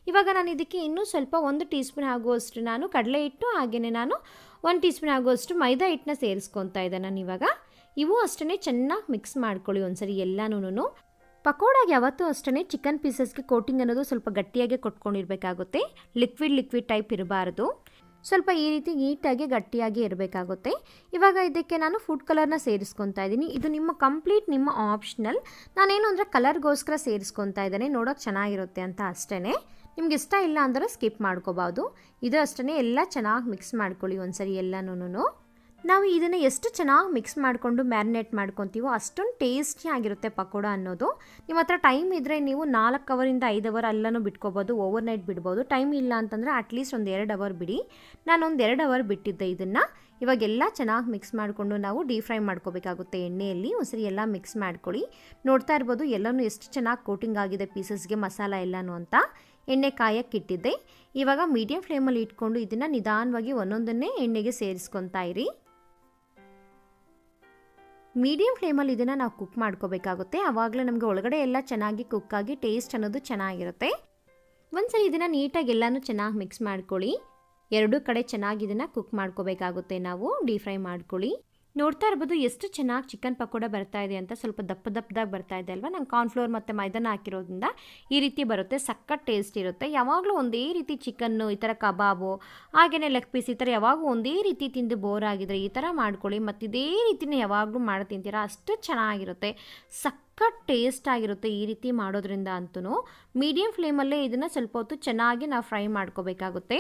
ಇವಾಗ ನಾನು ಇದಕ್ಕೆ ಇನ್ನೂ ಸ್ವಲ್ಪ ಒಂದು ಟೀ ಸ್ಪೂನ್ ಆಗುವಷ್ಟು ನಾನು ಕಡಲೆ ಹಿಟ್ಟು ಹಾಗೆಯೇ ನಾನು ಒಂದು ಟೀ ಸ್ಪೂನ್ ಆಗೋಷ್ಟು ಮೈದಾ ಹಿಟ್ಟನ್ನ ಸೇರಿಸ್ಕೊತಾ ಇದ್ದೆ ನಾನು ಇವಾಗ. ಇವು ಅಷ್ಟೇ ಚೆನ್ನಾಗಿ ಮಿಕ್ಸ್ ಮಾಡ್ಕೊಳ್ಳಿ ಒಂದ್ಸರಿ ಎಲ್ಲನೂ ಪಕೋಡಾಗೆ ಯಾವತ್ತೂ ಅಷ್ಟೇ ಚಿಕನ್ ಪೀಸಸ್ಗೆ ಕೋಟಿಂಗ್ ಅನ್ನೋದು ಸ್ವಲ್ಪ ಗಟ್ಟಿಯಾಗಿ ಕೊಟ್ಕೊಂಡಿರಬೇಕಾಗುತ್ತೆ. ಲಿಕ್ವಿಡ್ ಲಿಕ್ವಿಡ್ ಟೈಪ್ ಇರಬಾರ್ದು. ಸ್ವಲ್ಪ ಈ ರೀತಿ ನೀಟಾಗಿ ಗಟ್ಟಿಯಾಗಿ ಇರಬೇಕಾಗುತ್ತೆ. ಇವಾಗ ಇದಕ್ಕೆ ನಾನು ಫುಡ್ ಕಲರ್ನ ಸೇರಿಸ್ಕೊತಾ ಇದ್ದೀನಿ. ಇದು ನಿಮ್ಮ ಕಂಪ್ಲೀಟ್ ನಿಮ್ಮ ಆಪ್ಷನಲ್ ನಾನೇನು ಅಂದರೆ ಕಲರ್ಗೋಸ್ಕರ ಸೇರಿಸ್ಕೊತಾ ಇದ್ದೇನೆ. ನೋಡೋಕೆ ಚೆನ್ನಾಗಿರುತ್ತೆ ಅಂತ ಅಷ್ಟೇ ನಿಮ್ಗೆ ಇಷ್ಟ ಇಲ್ಲ ಅಂದರೆ ಸ್ಕಿಪ್ ಮಾಡ್ಕೋಬೋದು ಇದು ಅಷ್ಟೇ ಎಲ್ಲ ಚೆನ್ನಾಗಿ ಮಿಕ್ಸ್ ಮಾಡ್ಕೊಳ್ಳಿ ಒಂದ್ಸರಿ ಎಲ್ಲನೂ ನಾವು ಇದನ್ನು ಎಷ್ಟು ಚೆನ್ನಾಗಿ ಮಿಕ್ಸ್ ಮಾಡಿಕೊಂಡು ಮ್ಯಾರಿನೇಟ್ ಮಾಡ್ಕೊತೀವೋ ಅಷ್ಟೊಂದು ಟೇಸ್ಟಿ ಆಗಿರುತ್ತೆ ಪಕೋಡ ಅನ್ನೋದು. ನಿಮ್ಮ ಹತ್ರ ಟೈಮ್ ಇದ್ದರೆ ನೀವು ನಾಲ್ಕು ಅವರಿಂದ ಐದು ಅವರ್ ಅಲ್ಲೂ ಬಿಟ್ಕೋಬೋದು, ಓವರ್ ನೈಟ್ ಬಿಡ್ಬೋದು. ಟೈಮ್ ಇಲ್ಲ ಅಂತಂದರೆ ಅಟ್ಲೀಸ್ಟ್ ಒಂದು ಎರಡು ಅವರ್ ಬಿಡಿ. ನಾನು ಒಂದು ಎರಡು ಅವರ್ ಬಿಟ್ಟಿದ್ದೆ ಇದನ್ನು. ಇವಾಗೆಲ್ಲ ಚೆನ್ನಾಗಿ ಮಿಕ್ಸ್ ಮಾಡಿಕೊಂಡು ನಾವು ಡೀಪ್ ಫ್ರೈ ಮಾಡ್ಕೋಬೇಕಾಗುತ್ತೆ ಎಣ್ಣೆಯಲ್ಲಿ. ಒಂದ್ಸರಿ ಎಲ್ಲ ಮಿಕ್ಸ್ ಮಾಡ್ಕೊಳ್ಳಿ. ನೋಡ್ತಾ ಇರ್ಬೋದು ಎಲ್ಲನೂ ಎಷ್ಟು ಚೆನ್ನಾಗಿ ಕೋಟಿಂಗ್ ಆಗಿದೆ ಪೀಸಸ್ಗೆ ಮಸಾಲ ಎಲ್ಲನೂ ಅಂತ. ಎಣ್ಣೆ ಕಾಯಕ್ಕಿಟ್ಟಿದ್ದೆ ಇವಾಗ ಮೀಡಿಯಂ ಫ್ಲೇಮಲ್ಲಿ ಇಟ್ಕೊಂಡು ಇದನ್ನು ನಿಧಾನವಾಗಿ ಒಂದೊಂದನ್ನೇ ಎಣ್ಣೆಗೆ ಸೇರಿಸ್ಕೊತಾ ಇರಿ. ಮೀಡಿಯಂ ಫ್ಲೇಮಲ್ಲಿ ಇದನ್ನು ನಾವು ಕುಕ್ ಮಾಡ್ಕೋಬೇಕಾಗುತ್ತೆ. ಆವಾಗಲೇ ನಮಗೆ ಒಳಗಡೆ ಎಲ್ಲ ಚೆನ್ನಾಗಿ ಕುಕ್ಕಾಗಿ ಟೇಸ್ಟ್ ಅನ್ನೋದು ಚೆನ್ನಾಗಿರುತ್ತೆ. ಒಂದ್ಸರಿ ಇದನ್ನು ನೀಟಾಗಿ ಎಲ್ಲನೂ ಚೆನ್ನಾಗಿ ಮಿಕ್ಸ್ ಮಾಡ್ಕೊಳ್ಳಿ. ಎರಡೂ ಕಡೆ ಚೆನ್ನಾಗಿ ಇದನ್ನು ಕುಕ್ ಮಾಡ್ಕೋಬೇಕಾಗುತ್ತೆ ನಾವು. ಡೀಪ್ ಫ್ರೈ ಮಾಡ್ಕೊಳ್ಳಿ. ನೋಡ್ತಾ ಇರ್ಬೋದು ಎಷ್ಟು ಚೆನ್ನಾಗಿ ಚಿಕನ್ ಪಕೋಡ ಬರ್ತಾ ಇದೆ ಅಂತ ಸ್ವಲ್ಪ ದಪ್ಪ ದಪ್ಪದಾಗಿ ಬರ್ತಾ ಇದೆ ಅಲ್ವಾ? ನಾನು ಕಾರ್ನ್ಫ್ಲೋರ್ ಮತ್ತು ಮೈದಾನ ಹಾಕಿರೋದ್ರಿಂದ ಈ ರೀತಿ ಬರುತ್ತೆ ಸಕ್ಕತ್ ಟೇಸ್ಟ್ ಇರುತ್ತೆ. ಯಾವಾಗಲೂ ಒಂದೇ ರೀತಿ ಚಿಕನ್ನು, ಈ ಥರ ಕಬಾಬು ಹಾಗೆಯೇ ಲೆಗ್ ಪೀಸ್ ಈ ಥರ ಯಾವಾಗೂ ಒಂದೇ ರೀತಿ ತಿಂದು ಬೋರ್ ಆಗಿದ್ರೆ ಈ ಥರ ಮಾಡ್ಕೊಳ್ಳಿ. ಮತ್ತು ಇದೇ ರೀತಿನೇ ಯಾವಾಗಲೂ ಮಾಡಿ ತಿಂತೀರಾ? ಅಷ್ಟು ಚೆನ್ನಾಗಿರುತ್ತೆ. ಸಖತ್ ಟೇಸ್ಟ್ ಆಗಿರುತ್ತೆ ಈ ರೀತಿ ಮಾಡೋದ್ರಿಂದ ಅಂತೂ ಮೀಡಿಯಂ ಫ್ಲೇಮಲ್ಲೇ ಇದನ್ನು ಸ್ವಲ್ಪ ಹೊತ್ತು ಚೆನ್ನಾಗಿ ನಾವು ಫ್ರೈ ಮಾಡ್ಕೋಬೇಕಾಗುತ್ತೆ.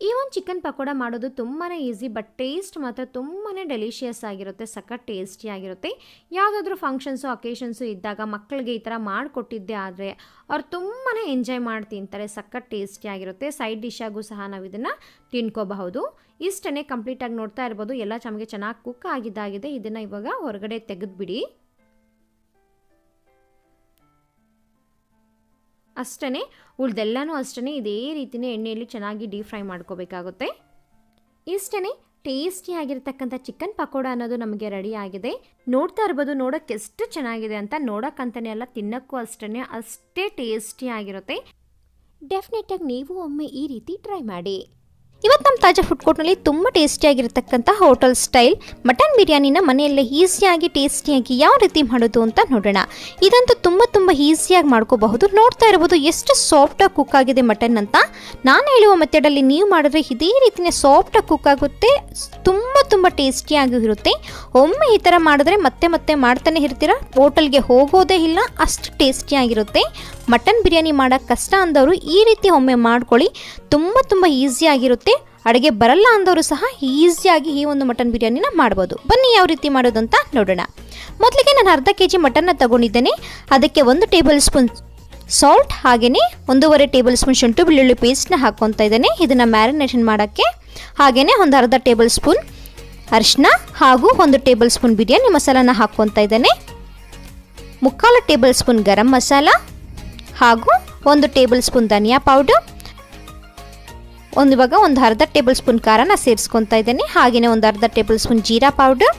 ಈ ಒಂದು ಚಿಕನ್ ಪಕೋಡ ಮಾಡೋದು ತುಂಬಾ ಈಸಿ, ಬಟ್ ಟೇಸ್ಟ್ ಮಾತ್ರ ತುಂಬಾ ಡೆಲಿಷಿಯಸ್ ಆಗಿರುತ್ತೆ, ಸಖತ್ ಟೇಸ್ಟಿ ಆಗಿರುತ್ತೆ. ಯಾವುದಾದ್ರೂ ಫಂಕ್ಷನ್ಸು ಅಕೇಶನ್ಸು ಇದ್ದಾಗ ಮಕ್ಕಳಿಗೆ ಈ ಥರ ಮಾಡಿಕೊಟ್ಟಿದ್ದೆ ಆದರೆ ಅವ್ರು ತುಂಬಾ ಎಂಜಾಯ್ ಮಾಡಿ ತಿಂತಾರೆ, ಸಖತ್ ಟೇಸ್ಟಿ ಆಗಿರುತ್ತೆ. ಸೈಡ್ ಡಿಶ್ಶಾಗೂ ಸಹ ನಾವು ಇದನ್ನು ತಿನ್ಕೋಬಹುದು. ಇಷ್ಟೇ ಕಂಪ್ಲೀಟಾಗಿ ನೋಡ್ತಾ ಇರ್ಬೋದು. ಎಲ್ಲ ಚಮಗೆ ಚೆನ್ನಾಗಿ ಕುಕ್ ಆಗಿದ್ದಾಗಿದೆ. ಇದನ್ನು ಇವಾಗ ಹೊರಗಡೆ ತೆಗೆದುಬಿಡಿ. ಅಷ್ಟೇ ಉಳ್ದೆಲ್ಲನೂ ಅಷ್ಟೇ ಇದೇ ರೀತಿಯೇ ಎಣ್ಣೆಯಲ್ಲಿ ಚೆನ್ನಾಗಿ ಡೀಪ್ ಫ್ರೈ ಮಾಡ್ಕೋಬೇಕಾಗುತ್ತೆ. ಇಷ್ಟೇ ಟೇಸ್ಟಿಯಾಗಿರ್ತಕ್ಕಂಥ ಚಿಕನ್ ಪಕೋಡ ಅನ್ನೋದು ನಮಗೆ ರೆಡಿ ಆಗಿದೆ. ನೋಡ್ತಾ ಇರ್ಬೋದು ನೋಡೋಕ್ಕೆ ಎಷ್ಟು ಚೆನ್ನಾಗಿದೆ ಅಂತ. ನೋಡೋಕ್ಕಂತಲೇ ಅಲ್ಲ, ತಿನ್ನೋಕ್ಕೂ ಅಷ್ಟೇ ಅಷ್ಟೇ ಟೇಸ್ಟಿ ಆಗಿರುತ್ತೆ. ಡೆಫಿನೆಟಾಗಿ ನೀವು ಒಮ್ಮೆ ಈ ರೀತಿ ಟ್ರೈ ಮಾಡಿ. ಇವತ್ತು ನಮ್ಮ ತಾಜಾ ಫುಡ್ ಕೋರ್ಟ್ನಲ್ಲಿ ತುಂಬ ಟೇಸ್ಟಿಯಾಗಿರ್ತಕ್ಕಂಥ ಹೋಟೆಲ್ ಸ್ಟೈಲ್ ಮಟನ್ ಬಿರಿಯಾನಿನ ಮನೆಯಲ್ಲೇ ಈಸಿಯಾಗಿ ಟೇಸ್ಟಿಯಾಗಿ ಯಾವ ರೀತಿ ಮಾಡೋದು ಅಂತ ನೋಡೋಣ. ಇದಂತೂ ತುಂಬ ತುಂಬ ಈಸಿಯಾಗಿ ಮಾಡ್ಕೋಬಹುದು. ನೋಡ್ತಾ ಇರ್ಬೋದು ಎಷ್ಟು ಸಾಫ್ಟಾಗಿ ಕುಕ್ ಆಗಿದೆ ಮಟನ್ ಅಂತ. ನಾನು ಹೇಳುವ ಮೆಥಡಲ್ಲಿ ನೀವು ಮಾಡಿದ್ರೆ ಇದೇ ರೀತಿನೇ ಸಾಫ್ಟಾಗಿ ಕುಕ್ ಆಗುತ್ತೆ. ತುಂಬ ತುಂಬ ಟೇಸ್ಟಿಯಾಗಿ ಇರುತ್ತೆ. ಒಮ್ಮೆ ಈ ಥರ ಮಾಡಿದ್ರೆ ಮತ್ತೆ ಮತ್ತೆ ಮಾಡ್ತಾನೆ ಇರ್ತೀರ? ಹೋಟೆಲ್ಗೆ ಹೋಗೋದೇ ಇಲ್ಲ, ಅಷ್ಟು ಟೇಸ್ಟಿಯಾಗಿರುತ್ತೆ ಮಟನ್ ಬಿರಿಯಾನಿ ಮಾಡೋಕ್ಕೆ ಕಷ್ಟ ಅಂದವರು ಈ ರೀತಿ ಒಮ್ಮೆ ಮಾಡ್ಕೊಳ್ಳಿ. ತುಂಬ ತುಂಬ ಈಸಿಯಾಗಿರುತ್ತೆ ಅಡುಗೆ ಬರಲ್ಲ ಅಂದವರು ಸಹ ಈಸಿಯಾಗಿ ಈ ಒಂದು ಮಟನ್ ಬಿರಿಯಾನಿನ ಮಾಡ್ಬೋದು. ಬನ್ನಿ ಯಾವ ರೀತಿ ಮಾಡೋದು ಅಂತ ನೋಡೋಣ. ಮೊದಲಿಗೆ ನಾನು ಅರ್ಧ ಕೆ ಜಿ ಮಟನ್ನ ತಗೊಂಡಿದ್ದೇನೆ. ಅದಕ್ಕೆ ಒಂದು ಟೇಬಲ್ ಸ್ಪೂನ್ ಸಾಲ್ಟ್ ಹಾಗೆಯೇ ಒಂದೂವರೆ ಟೇಬಲ್ ಸ್ಪೂನ್ ಶುಂಠಿ ಬೆಳ್ಳುಳ್ಳಿ ಪೇಸ್ಟ್ನ ಹಾಕ್ಕೊತಾ ಇದ್ದೇನೆ. ಇದನ್ನು ಮ್ಯಾರಿನೇಷನ್ ಮಾಡೋಕ್ಕೆ ಹಾಗೆಯೇ ಒಂದು ಅರ್ಧ ಟೇಬಲ್ ಸ್ಪೂನ್ ಅರಿಶಿನ ಹಾಗೂ ಒಂದು ಟೇಬಲ್ ಸ್ಪೂನ್ ಬಿರಿಯಾನಿ ಮಸಾಲಾನ ಹಾಕ್ಕೊತಾ ಇದ್ದೇನೆ. ಮುಕ್ಕಾಲು ಟೇಬಲ್ ಸ್ಪೂನ್ ಗರಂ ಮಸಾಲ ಹಾಗೂ ಒಂದು ಟೇಬಲ್ ಸ್ಪೂನ್ ಧನಿಯಾ ಪೌಡರ್ ಒಂದು ಇವಾಗ ಒಂದು ಅರ್ಧ ಟೇಬಲ್ ಸ್ಪೂನ್ ಖಾರನ ಸೇರಿಸ್ಕೊತಾ ಇದ್ದೇನೆ. ಹಾಗೆಯೇ ಒಂದು ಅರ್ಧ ಟೇಬಲ್ ಸ್ಪೂನ್ ಜೀರಾ ಪೌಡರ್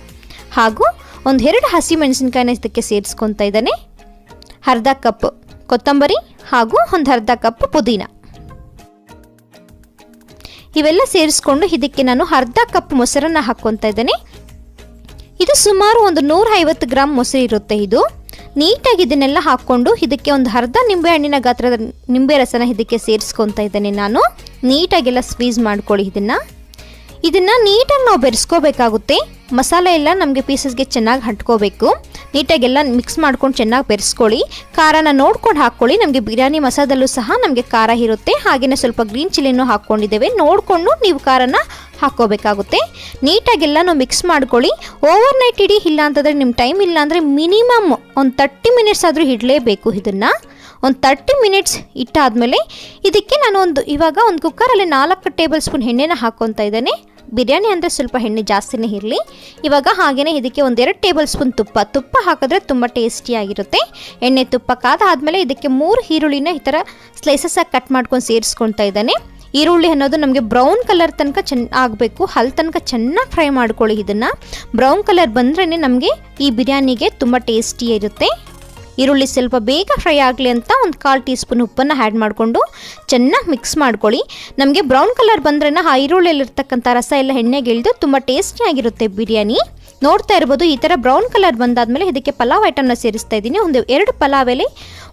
ಹಾಗೂ ಒಂದು ಎರಡು ಹಸಿ ಮೆಣಸಿನ್ಕಾಯಿನ ಇದಕ್ಕೆ ಸೇರಿಸ್ಕೊತಾ ಇದ್ದೇನೆ. ಅರ್ಧ ಕಪ್ ಕೊತ್ತಂಬರಿ ಹಾಗೂ ಒಂದು ಅರ್ಧ ಕಪ್ ಪುದೀನ. ಇವೆಲ್ಲ ಸೇರಿಸ್ಕೊಂಡು ಇದಕ್ಕೆ ನಾನು ಅರ್ಧ ಕಪ್ ಮೊಸರನ್ನ ಹಾಕ್ಕೊತಾ ಇದ್ದೇನೆ. ಇದು ಸುಮಾರು ಒಂದು ನೂರ ಐವತ್ತು ಗ್ರಾಮ್ ಮೊಸರು ಇರುತ್ತೆ ಇದು. ನೀಟಾಗಿ ಇದನ್ನೆಲ್ಲ ಹಾಕ್ಕೊಂಡು ಇದಕ್ಕೆ ಒಂದು ಅರ್ಧ ನಿಂಬೆ ಹಣ್ಣಿನ ಗಾತ್ರದ ನಿಂಬೆ ರಸನ ಇದಕ್ಕೆ ಸೇರಿಸ್ಕೊತಾ ಇದ್ದೇನೆ ನಾನು. ನೀಟಾಗೆಲ್ಲ ಸ್ವೀಸ್ ಮಾಡ್ಕೊಳ್ಳಿ ಇದನ್ನು. ಇದನ್ನು ನೀಟಾಗಿ ನಾವು ಬೆರೆಸ್ಕೋಬೇಕಾಗುತ್ತೆ. ಮಸಾಲೆ ಎಲ್ಲ ನಮಗೆ ಪೀಸಸ್ಗೆ ಚೆನ್ನಾಗಿ ಹಟ್ಕೋಬೇಕು. ನೀಟಾಗೆಲ್ಲ ಮಿಕ್ಸ್ ಮಾಡ್ಕೊಂಡು ಚೆನ್ನಾಗಿ ಬೆರೆಸ್ಕೊಳ್ಳಿ. ಖಾರನ ನೋಡ್ಕೊಂಡು ಹಾಕ್ಕೊಳ್ಳಿ. ನಮಗೆ ಬಿರಿಯಾನಿ ಮಸಾದಲ್ಲೂ ಸಹ ನಮಗೆ ಖಾರ ಇರುತ್ತೆ. ಹಾಗೆಯೇ ಸ್ವಲ್ಪ ಗ್ರೀನ್ ಚಿಲ್ಲಿನೂ ಹಾಕ್ಕೊಂಡಿದ್ದೇವೆ. ನೋಡಿಕೊಂಡು ನೀವು ಖಾರನ ಹಾಕ್ಕೋಬೇಕಾಗುತ್ತೆ. ನೀಟಾಗೆಲ್ಲನೂ ಮಿಕ್ಸ್ ಮಾಡ್ಕೊಳ್ಳಿ. ಓವರ್ ನೈಟ್ ಇಡಿ ಇಲ್ಲ ಅಂತಂದರೆ ನಿಮ್ಮ ಟೈಮ್ ಇಲ್ಲ ಅಂದರೆ ಮಿನಿಮಮ್ ಒಂದು ತರ್ಟಿ ಮಿನಿಟ್ಸ್ ಆದರೂ ಇಡಲೇಬೇಕು ಇದನ್ನು. ಒಂದು ತರ್ಟಿ ಮಿನಿಟ್ಸ್ ಇಟ್ಟಾದಮೇಲೆ ಇದಕ್ಕೆ ನಾನು ಒಂದು, ಇವಾಗ ಒಂದು ಕುಕ್ಕರಲ್ಲಿ ನಾಲ್ಕು ಟೇಬಲ್ ಸ್ಪೂನ್ ಎಣ್ಣೆನ ಹಾಕ್ಕೊತಾ ಇದ್ದೇನೆ. ಬಿರಿಯಾನಿ ಅಂದರೆ ಸ್ವಲ್ಪ ಎಣ್ಣೆ ಜಾಸ್ತಿನೇ ಇರಲಿ. ಇವಾಗ ಹಾಗೆಯೇ ಇದಕ್ಕೆ ಒಂದೆರಡು ಟೇಬಲ್ ಸ್ಪೂನ್ ತುಪ್ಪ. ತುಪ್ಪ ಹಾಕಿದ್ರೆ ತುಂಬ ಟೇಸ್ಟಿಯಾಗಿರುತ್ತೆ ಎಣ್ಣೆ ತುಪ್ಪ ಕಾದಾದಮೇಲೆ ಇದಕ್ಕೆ ಮೂರು ಈರುಳ್ಳಿನ ಈ ಥರ ಸ್ಲೈಸಸ್ ಆಗಿ ಕಟ್ ಮಾಡ್ಕೊಂಡು ಸೇರಿಸ್ಕೊತಾ ಇದ್ದಾನೆ. ಈರುಳ್ಳಿ ಅನ್ನೋದು ನಮಗೆ ಬ್ರೌನ್ ಕಲರ್ ತನಕ ಚೆನ್ನ, ಆಗಬೇಕು. ಹಲ್ ತನಕ ಚೆನ್ನಾಗಿ ಫ್ರೈ ಮಾಡ್ಕೊಳ್ಳಿ ಇದನ್ನು. ಬ್ರೌನ್ ಕಲರ್ ಬಂದ್ರೇ ನಮಗೆ ಈ ಬಿರಿಯಾನಿಗೆ ತುಂಬ ಟೇಸ್ಟಿ ಇರುತ್ತೆ. ಈರುಳ್ಳಿ ಸ್ವಲ್ಪ ಬೇಗ ಫ್ರೈ ಆಗಲಿ ಅಂತ ಒಂದು ಕಾಲು ಟೀ ಸ್ಪೂನ್ ಉಪ್ಪನ್ನು ಆ್ಯಡ್ ಮಾಡಿಕೊಂಡು ಚೆನ್ನಾಗಿ ಮಿಕ್ಸ್ ಮಾಡ್ಕೊಳ್ಳಿ. ನಮಗೆ ಬ್ರೌನ್ ಕಲರ್ ಬಂದ್ರೆ ಆ ಈರುಳ್ಳಿಯಲ್ಲಿರ್ತಕ್ಕಂಥ ರಸ ಎಲ್ಲ ಎಣ್ಣೆಗೆ ಇಳಿದು ತುಂಬ ಟೇಸ್ಟಿಯಾಗಿರುತ್ತೆ ಬಿರಿಯಾನಿ. ನೋಡ್ತಾ ಇರ್ಬೋದು ಈ ಥರ ಬ್ರೌನ್ ಕಲರ್ ಬಂದಾದಮೇಲೆ ಇದಕ್ಕೆ ಪಲಾವ್ ಐಟಮ್ನ ಸೇರಿಸ್ತಾ ಇದ್ದೀನಿ ಒಂದು ಎರಡು ಪಲಾವ್ ಎಲೆ,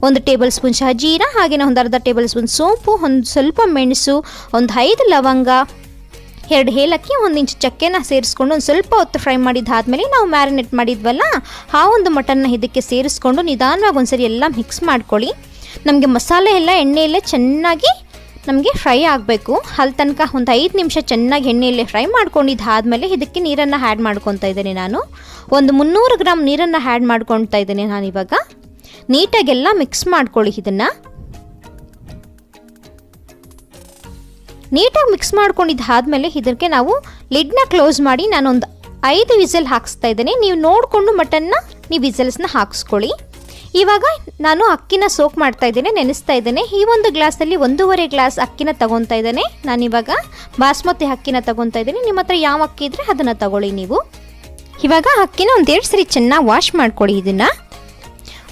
ಒಂದು ಟೇಬಲ್ ಸ್ಪೂನ್ ಶಹಜೀರ ಹಾಗೆಯೇ ಒಂದು ಅರ್ಧ ಟೇಬಲ್ ಸ್ಪೂನ್ ಸೋಂಪು, ಒಂದು ಸ್ವಲ್ಪ ಮೆಣಸು, ಒಂದು ಐದು ಲವಂಗ ಎರಡು ಏಲಕ್ಕಿ, ಒಂದು ಇಂಚು ಚಕ್ಕೆನ ಸೇರಿಸ್ಕೊಂಡು ಒಂದು ಸ್ವಲ್ಪ ಹೊತ್ತು ಫ್ರೈ ಮಾಡಿದ್ದಾದಮೇಲೆ ನಾವು ಮ್ಯಾರಿನೇಟ್ ಮಾಡಿದ್ವಲ್ಲ, ಆ ಒಂದು ಮಟನ್ನ ಇದಕ್ಕೆ ಸೇರಿಸ್ಕೊಂಡು ನಿಧಾನವಾಗಿ ಒಂದ್ಸರಿ ಎಲ್ಲ ಮಿಕ್ಸ್ ಮಾಡ್ಕೊಳ್ಳಿ. ನಮಗೆ ಮಸಾಲೆ ಎಲ್ಲ ಎಣ್ಣೆಯಲ್ಲೇ ಚೆನ್ನಾಗಿ ನಮಗೆ ಫ್ರೈ ಆಗಬೇಕು. ಅಲ್ಲಿ ತನಕ ಒಂದು ಐದು ನಿಮಿಷ ಚೆನ್ನಾಗಿ ಎಣ್ಣೆಯಲ್ಲೇ ಫ್ರೈ ಮಾಡ್ಕೊಂಡಿದ್ದಾದಮೇಲೆ ಇದಕ್ಕೆ ನೀರನ್ನು ಆ್ಯಡ್ ಮಾಡ್ಕೊತಾ ಇದ್ದೇನೆ ನಾನು. ಒಂದು ಮುನ್ನೂರು ಗ್ರಾಮ್ ನೀರನ್ನು ಆ್ಯಡ್ ಮಾಡ್ಕೊತಾ ಇದ್ದೇನೆ ನಾನು ಇವಾಗ ನೀಟಾಗೆಲ್ಲ ಮಿಕ್ಸ್ ಮಾಡ್ಕೊಳ್ಳಿ ಇದನ್ನು. ನೀಟಾಗಿ ಮಿಕ್ಸ್ ಮಾಡ್ಕೊಂಡಿದ್ದಾದಮೇಲೆ ಇದಕ್ಕೆ ನಾವು ಲಿಡ್ನ ಕ್ಲೋಸ್ ಮಾಡಿ ನಾನೊಂದು ಐದು ವಿಸಲ್ ಹಾಕಿಸ್ತಾ ಇದ್ದೇನೆ. ನೀವು ನೋಡಿಕೊಂಡು ಮಟನ್ನ ನೀವು ವಿಸಲ್ಸ್ನ ಹಾಕಿಸ್ಕೊಳ್ಳಿ. ಇವಾಗ ನಾನು ಅಕ್ಕಿನ ಸೋಕ್ ಮಾಡ್ತಾ ಇದ್ದೇನೆ, ನೆನೆಸ್ತಾ ಇದ್ದೇನೆ. ಈ ಒಂದು ಗ್ಲಾಸಲ್ಲಿ ಒಂದೂವರೆ ಗ್ಲಾಸ್ ಅಕ್ಕಿನ ತಗೊತಾ ಇದ್ದೇನೆ. ನಾನಿವಾಗ ಬಾಸ್ಮತಿ ಅಕ್ಕಿನ ತಗೊತಾ ಇದ್ದೀನಿ. ನಿಮ್ಮ ಹತ್ರ ಯಾವ ಅಕ್ಕಿ ಇದ್ದರೆ ಅದನ್ನು ತಗೊಳ್ಳಿ ನೀವು. ಇವಾಗ ಅಕ್ಕಿನ ಒಂದೆರಡು ಸರಿ ಚೆನ್ನಾಗಿ ವಾಶ್ ಮಾಡ್ಕೊಳ್ಳಿ ಇದನ್ನು.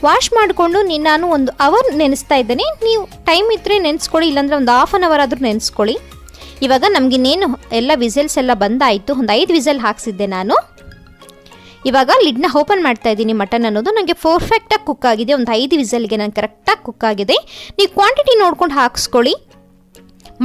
ವಾಶ್ ಮಾಡಿಕೊಂಡು ನೀನು ಒಂದು ಅವರ್ ನೆನೆಸ್ತಾ ಇದ್ದೇನೆ. ನೀವು ಟೈಮ್ ಇದ್ದರೆ ನೆನೆಸ್ಕೊಳ್ಳಿ, ಇಲ್ಲಾಂದರೆ ಒಂದು ಹಾಫ್ ಆನ್ ಅವರ್ ಆದರೂ ನೆನೆಸ್ಕೊಳ್ಳಿ. ಇವಾಗ ನಮಗಿನ್ನೇನು ಎಲ್ಲ ವಿಸಲ್ಸ್ ಎಲ್ಲ ಬಂದಾಯಿತು. ಒಂದು ಐದು ವಿಸಲ್ ಹಾಕ್ಸಿದ್ದೆ ನಾನು. ಇವಾಗ ಲಿಡ್ನ ಓಪನ್ ಮಾಡ್ತಾ ಇದ್ದೀನಿ ಮಟನ್ ಅನ್ನೋದು. ನನಗೆ ಪರ್ಫೆಕ್ಟಾಗಿ ಕುಕ್ ಆಗಿದೆ. ಒಂದು ಐದು ವಿಸಲ್ಗೆ ನಾನು ಕರೆಕ್ಟಾಗಿ ಕುಕ್ ಆಗಿದೆ. ನೀವು ಕ್ವಾಂಟಿಟಿ ನೋಡ್ಕೊಂಡು ಹಾಕ್ಸ್ಕೊಳ್ಳಿ.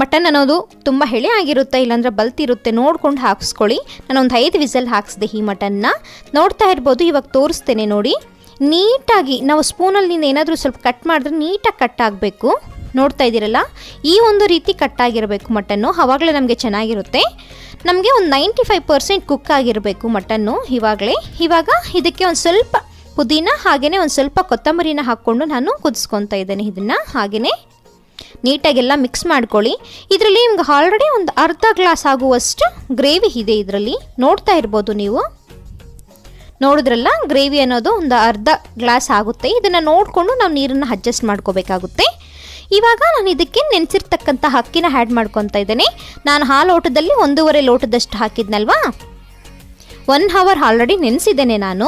ಮಟನ್ ಅನ್ನೋದು ತುಂಬ ಹೆಳೆ ಆಗಿರುತ್ತೆ, ಇಲ್ಲಾಂದ್ರೆ ಬಲ್ತಿರುತ್ತೆ ನೋಡ್ಕೊಂಡು ಹಾಕ್ಸ್ಕೊಳ್ಳಿ. ನಾನು ಒಂದು ಐದು ವಿಸಲ್ ಹಾಕ್ಸಿದೆ ಈ ಮಟನ್ನ ನೋಡ್ತಾ ಇರ್ಬೋದು, ಇವಾಗ ತೋರಿಸ್ತೇನೆ ನೋಡಿ. ನೀಟಾಗಿ ನಾವು ಸ್ಪೂನಲ್ಲಿ ಏನಾದರೂ ಸ್ವಲ್ಪ ಕಟ್ ಮಾಡಿದ್ರೆ ನೀಟಾಗಿ ಕಟ್ ಆಗಬೇಕು. ನೋಡ್ತಾ ಇದ್ದೀರಲ್ಲ? ಈ ಒಂದು ರೀತಿ ಕಟ್ ಆಗಿರಬೇಕು ಮಟನ್ನು. ಆವಾಗಲೇ ನಮಗೆ ಚೆನ್ನಾಗಿರುತ್ತೆ. ನಮಗೆ ಒಂದು ನೈಂಟಿ ಫೈವ್ ಪರ್ಸೆಂಟ್ ಕುಕ್ ಆಗಿರಬೇಕು ಮಟನ್ನು ಇವಾಗಲೇ. ಇವಾಗ ಇದಕ್ಕೆ ಒಂದು ಸ್ವಲ್ಪ ಪುದೀನ ಹಾಗೆಯೇ ಒಂದು ಸ್ವಲ್ಪ ಕೊತ್ತಂಬರಿನ ಹಾಕ್ಕೊಂಡು ನಾನು ಕುದಿಸ್ಕೊತಾ ಇದ್ದೇನೆ ಇದನ್ನು. ಹಾಗೆಯೇ ನೀಟಾಗೆಲ್ಲ ಮಿಕ್ಸ್ ಮಾಡ್ಕೊಳ್ಳಿ. ಇದರಲ್ಲಿ ನಿಮ್ಗೆ ಆಲ್ರೆಡಿ ಒಂದು ಅರ್ಧ ಗ್ಲಾಸ್ ಆಗುವಷ್ಟು ಗ್ರೇವಿ ಇದೆ ಇದರಲ್ಲಿ. ನೋಡ್ತಾ ಇರ್ಬೋದು ನೀವು. ನೋಡಿದ್ರಲ್ಲ, ಗ್ರೇವಿ ಅನ್ನೋದು ಒಂದು ಅರ್ಧ ಗ್ಲಾಸ್ ಆಗುತ್ತೆ. ಇದನ್ನು ನೋಡಿಕೊಂಡು ನಾವು ನೀರನ್ನು ಅಡ್ಜಸ್ಟ್ ಮಾಡ್ಕೋಬೇಕಾಗುತ್ತೆ. ಇವಾಗ ನಾನು ಇದಕ್ಕೆ ನೆನೆಸಿರ್ತಕ್ಕಂಥ ಅಕ್ಕಿನ ಆ್ಯಡ್ ಮಾಡ್ಕೊತಾ ಇದ್ದೇನೆ. ನಾನು ಆ ಲೋಟದಲ್ಲಿ ಒಂದೂವರೆ ಲೋಟದಷ್ಟು ಹಾಕಿದ್ನಲ್ವಾ? ಒನ್ ಅವರ್ ಆಲ್ರೆಡಿ ನೆನೆಸಿದ್ದೇನೆ ನಾನು.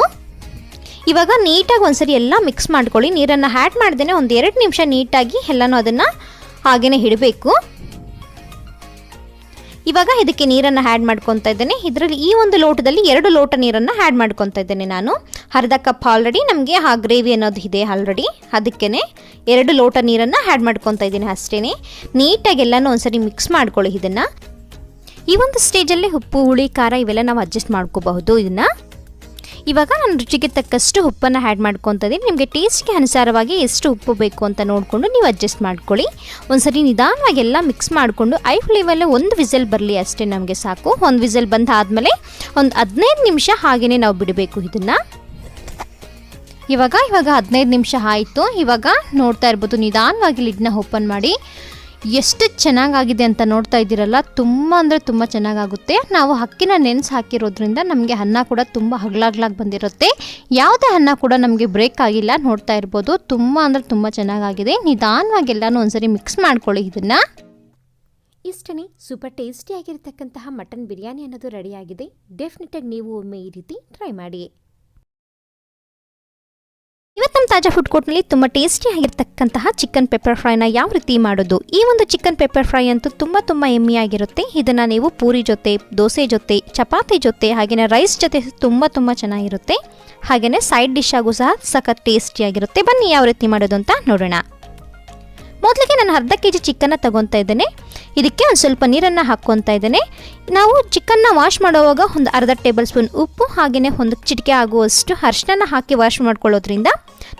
ಇವಾಗ ನೀಟಾಗಿ ಒಂದ್ಸರಿ ಎಲ್ಲ ಮಿಕ್ಸ್ ಮಾಡ್ಕೊಳ್ಳಿ. ನೀರನ್ನು ಆ್ಯಡ್ ಮಾಡ್ದೇನೆ ಒಂದು ಎರಡು ನಿಮಿಷ ನೀಟಾಗಿ ಎಲ್ಲನೂ ಅದನ್ನು ಹಾಗೆಯೇ ಇಡಬೇಕು. ಇವಾಗ ಇದಕ್ಕೆ ನೀರನ್ನು ಆ್ಯಡ್ ಮಾಡ್ಕೊತಾ ಇದ್ದೇನೆ. ಇದರಲ್ಲಿ ಈ ಒಂದು ಲೋಟದಲ್ಲಿ ಎರಡು ಲೋಟ ನೀರನ್ನು ಆ್ಯಡ್ ಮಾಡ್ಕೊತಾ ಇದ್ದೇನೆ ನಾನು. ಅರ್ಧ ಕಪ್ ಆಲ್ರೆಡಿ ನಮಗೆ ಆ ಗ್ರೇವಿ ಅನ್ನೋದು ಇದೆ ಆಲ್ರೆಡಿ ಅದಕ್ಕೇ ಎರಡು ಲೋಟ ನೀರನ್ನು ಆ್ಯಡ್ ಮಾಡ್ಕೊತಾ ಇದ್ದೀನಿ ಅಷ್ಟೇ ನೀಟಾಗಿ ಎಲ್ಲನೂ ಒಂದ್ಸರಿ ಮಿಕ್ಸ್ ಮಾಡ್ಕೊಳ್ಳಿ ಇದನ್ನು. ಈ ಒಂದು ಸ್ಟೇಜಲ್ಲಿ ಉಪ್ಪು, ಹುಳಿ, ಖಾರ ಇವೆಲ್ಲ ನಾವು ಅಡ್ಜಸ್ಟ್ ಮಾಡ್ಕೋಬಹುದು ಇದನ್ನು. ಇವಾಗ ನಾನು ರುಚಿಗೆ ತಕ್ಕಷ್ಟು ಉಪ್ಪನ್ನು ಆ್ಯಡ್ ಮಾಡ್ಕೊತಿದ್ದೀನಿ ನಿಮಗೆ ಟೇಸ್ಟ್ಗೆ ಅನುಸಾರವಾಗಿ ಎಷ್ಟು ಉಪ್ಪು ಬೇಕು ಅಂತ ನೋಡಿಕೊಂಡು ನೀವು ಅಡ್ಜಸ್ಟ್ ಮಾಡ್ಕೊಳ್ಳಿ. ಒಂದ್ಸರಿ ನಿಧಾನವಾಗಿ ಎಲ್ಲ ಮಿಕ್ಸ್ ಮಾಡಿಕೊಂಡು ಐ ಫ್ಲೇಮಲ್ಲಿ ಒಂದು ವಿಸಲ್ ಬರಲಿ ಅಷ್ಟೇ ನಮಗೆ ಸಾಕು. ಒಂದು ವಿಸಲ್ ಬಂದಾದಮೇಲೆ ಒಂದು ಹದಿನೈದು ನಿಮಿಷ ಹಾಗೆಯೇ ನಾವು ಬಿಡಬೇಕು ಇದನ್ನು. ಇವಾಗ ಇವಾಗ ಹದಿನೈದು ನಿಮಿಷ ಆಯಿತು. ಇವಾಗ ನೋಡ್ತಾ ಇರ್ಬೋದು, ನಿಧಾನವಾಗಿ ಲಿಡ್ನ ಓಪನ್ ಮಾಡಿ. ಎಷ್ಟು ಚೆನ್ನಾಗಾಗಿದೆ ಅಂತ ನೋಡ್ತಾ ಇದ್ದೀರಲ್ಲ, ತುಂಬ ಅಂದರೆ ತುಂಬ ಚೆನ್ನಾಗಾಗುತ್ತೆ. ನಾವು ಅಕ್ಕಿನ ನೆನೆಸಿ ಹಾಕಿರೋದ್ರಿಂದ ನಮಗೆ ಅನ್ನ ಕೂಡ ತುಂಬ ಹಗ್ಲಾಗ್ಲಾಗಿ ಬಂದಿರುತ್ತೆ. ಯಾವುದೇ ಅನ್ನ ಕೂಡ ನಮಗೆ ಬ್ರೇಕ್ ಆಗಿಲ್ಲ, ನೋಡ್ತಾ ಇರ್ಬೋದು. ತುಂಬ ಅಂದರೆ ತುಂಬ ಚೆನ್ನಾಗಾಗಿದೆ. ನಿಧಾನವಾಗಿ ಎಲ್ಲನೂ ಒಂದ್ಸರಿ ಮಿಕ್ಸ್ ಮಾಡ್ಕೊಳ್ಳಿ ಇದನ್ನು. ಇಷ್ಟನೇ ಸೂಪರ್ ಟೇಸ್ಟಿಯಾಗಿರ್ತಕ್ಕಂತಹ ಮಟನ್ ಬಿರಿಯಾನಿ ಅನ್ನೋದು ರೆಡಿಯಾಗಿದೆ ಡೆಫಿನೆಟಾಗಿ ನೀವು ಒಮ್ಮೆ ಈ ರೀತಿ ಟ್ರೈ ಮಾಡಿ. ಇವತ್ತು ನಮ್ಮ ತಾಜಾ ಫುಡ್ ಕೋರ್ಟ್ನಲ್ಲಿ ತುಂಬ ಟೇಸ್ಟಿ ಆಗಿರ್ತಕ್ಕಂತಹ ಚಿಕನ್ ಪೆಪ್ಪರ್ ಫ್ರೈನ ಯಾವ ರೀತಿ ಮಾಡೋದು? ಈ ಒಂದು ಚಿಕನ್ ಪೆಪ್ಪರ್ ಫ್ರೈ ಅಂತೂ ತುಂಬ ತುಂಬ ಆಗಿರುತ್ತೆ. ಇದನ್ನು ನೀವು ಪೂರಿ ಜೊತೆ, ದೋಸೆ ಜೊತೆ, ಚಪಾತಿ ಜೊತೆ ಹಾಗೆಯೇ ರೈಸ್ ಜೊತೆ ತುಂಬ ತುಂಬ ಚೆನ್ನಾಗಿರುತ್ತೆ. ಹಾಗೆಯೇ ಸೈಡ್ ಡಿಶ್ ಆಗೂ ಸಹ ಸಖತ್ ಟೇಸ್ಟಿಯಾಗಿರುತ್ತೆ ಬನ್ನಿ ಯಾವ ರೀತಿ ಮಾಡೋದು ಅಂತ ನೋಡೋಣ. ಮೊದಲಿಗೆ ನಾನು ಅರ್ಧ ಕೆ ಜಿ ಚಿಕನ್ನ ತಗೊತಾ ಇದ್ದೇನೆ. ಇದಕ್ಕೆ ಒಂದು ಸ್ವಲ್ಪ ನೀರನ್ನು ಹಾಕ್ಕೊತಾ ಇದ್ದೇನೆ. ನಾವು ಚಿಕನ್ನ ವಾಶ್ ಮಾಡುವಾಗ ಒಂದು ಅರ್ಧ ಟೇಬಲ್ ಸ್ಪೂನ್ ಉಪ್ಪು ಹಾಗೆಯೇ ಒಂದು ಚಿಟಿಕೆ ಆಗುವಷ್ಟು ಅರ್ಶಿನ ಹಾಕಿ ವಾಶ್ ಮಾಡ್ಕೊಳ್ಳೋದ್ರಿಂದ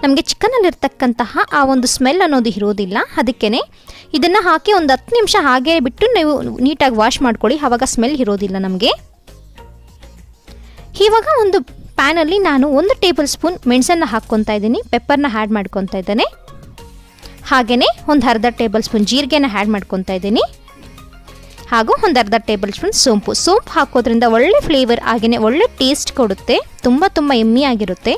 ನಮಗೆ ಚಿಕನಲ್ಲಿರ್ತಕ್ಕಂತಹ ಆ ಒಂದು ಸ್ಮೆಲ್ ಅನ್ನೋದು ಇರೋದಿಲ್ಲ. ಅದಕ್ಕೇ ಇದನ್ನು ಹಾಕಿ ಒಂದು ಹತ್ತು ನಿಮಿಷ ಹಾಗೆ ಬಿಟ್ಟು ನೀವು ನೀಟಾಗಿ ವಾಶ್ ಮಾಡ್ಕೊಳ್ಳಿ. ಆವಾಗ ಸ್ಮೆಲ್ ಇರೋದಿಲ್ಲ ನಮಗೆ. ಇವಾಗ ಒಂದು ಪ್ಯಾನಲ್ಲಿ ನಾನು ಒಂದು ಟೇಬಲ್ ಸ್ಪೂನ್ ಮೆಣಸನ್ನು ಹಾಕ್ಕೊತಾ ಇದ್ದೀನಿ. ಪೆಪ್ಪರ್ನ ಆ್ಯಡ್ ಮಾಡ್ಕೊತಾ ಇದ್ದೇನೆ. ಹಾಗೆಯೇ ಒಂದು ಅರ್ಧ ಟೇಬಲ್ ಸ್ಪೂನ್ ಜೀರಿಗೆನ ಆ್ಯಡ್ ಮಾಡ್ಕೊತಾ ಇದ್ದೀನಿ. ಹಾಗೂ ಒಂದು ಅರ್ಧ ಟೇಬಲ್ ಸ್ಪೂನ್ ಸೋಂಪು. ಸೋಂಪು ಹಾಕೋದ್ರಿಂದ ಒಳ್ಳೆ ಫ್ಲೇವರ್ ಹಾಗೆಯೇ ಒಳ್ಳೆ ಟೇಸ್ಟ್ ಕೊಡುತ್ತೆ. ತುಂಬ ತುಂಬ ಎಮ್ಮಿ ಆಗಿರುತ್ತೆ.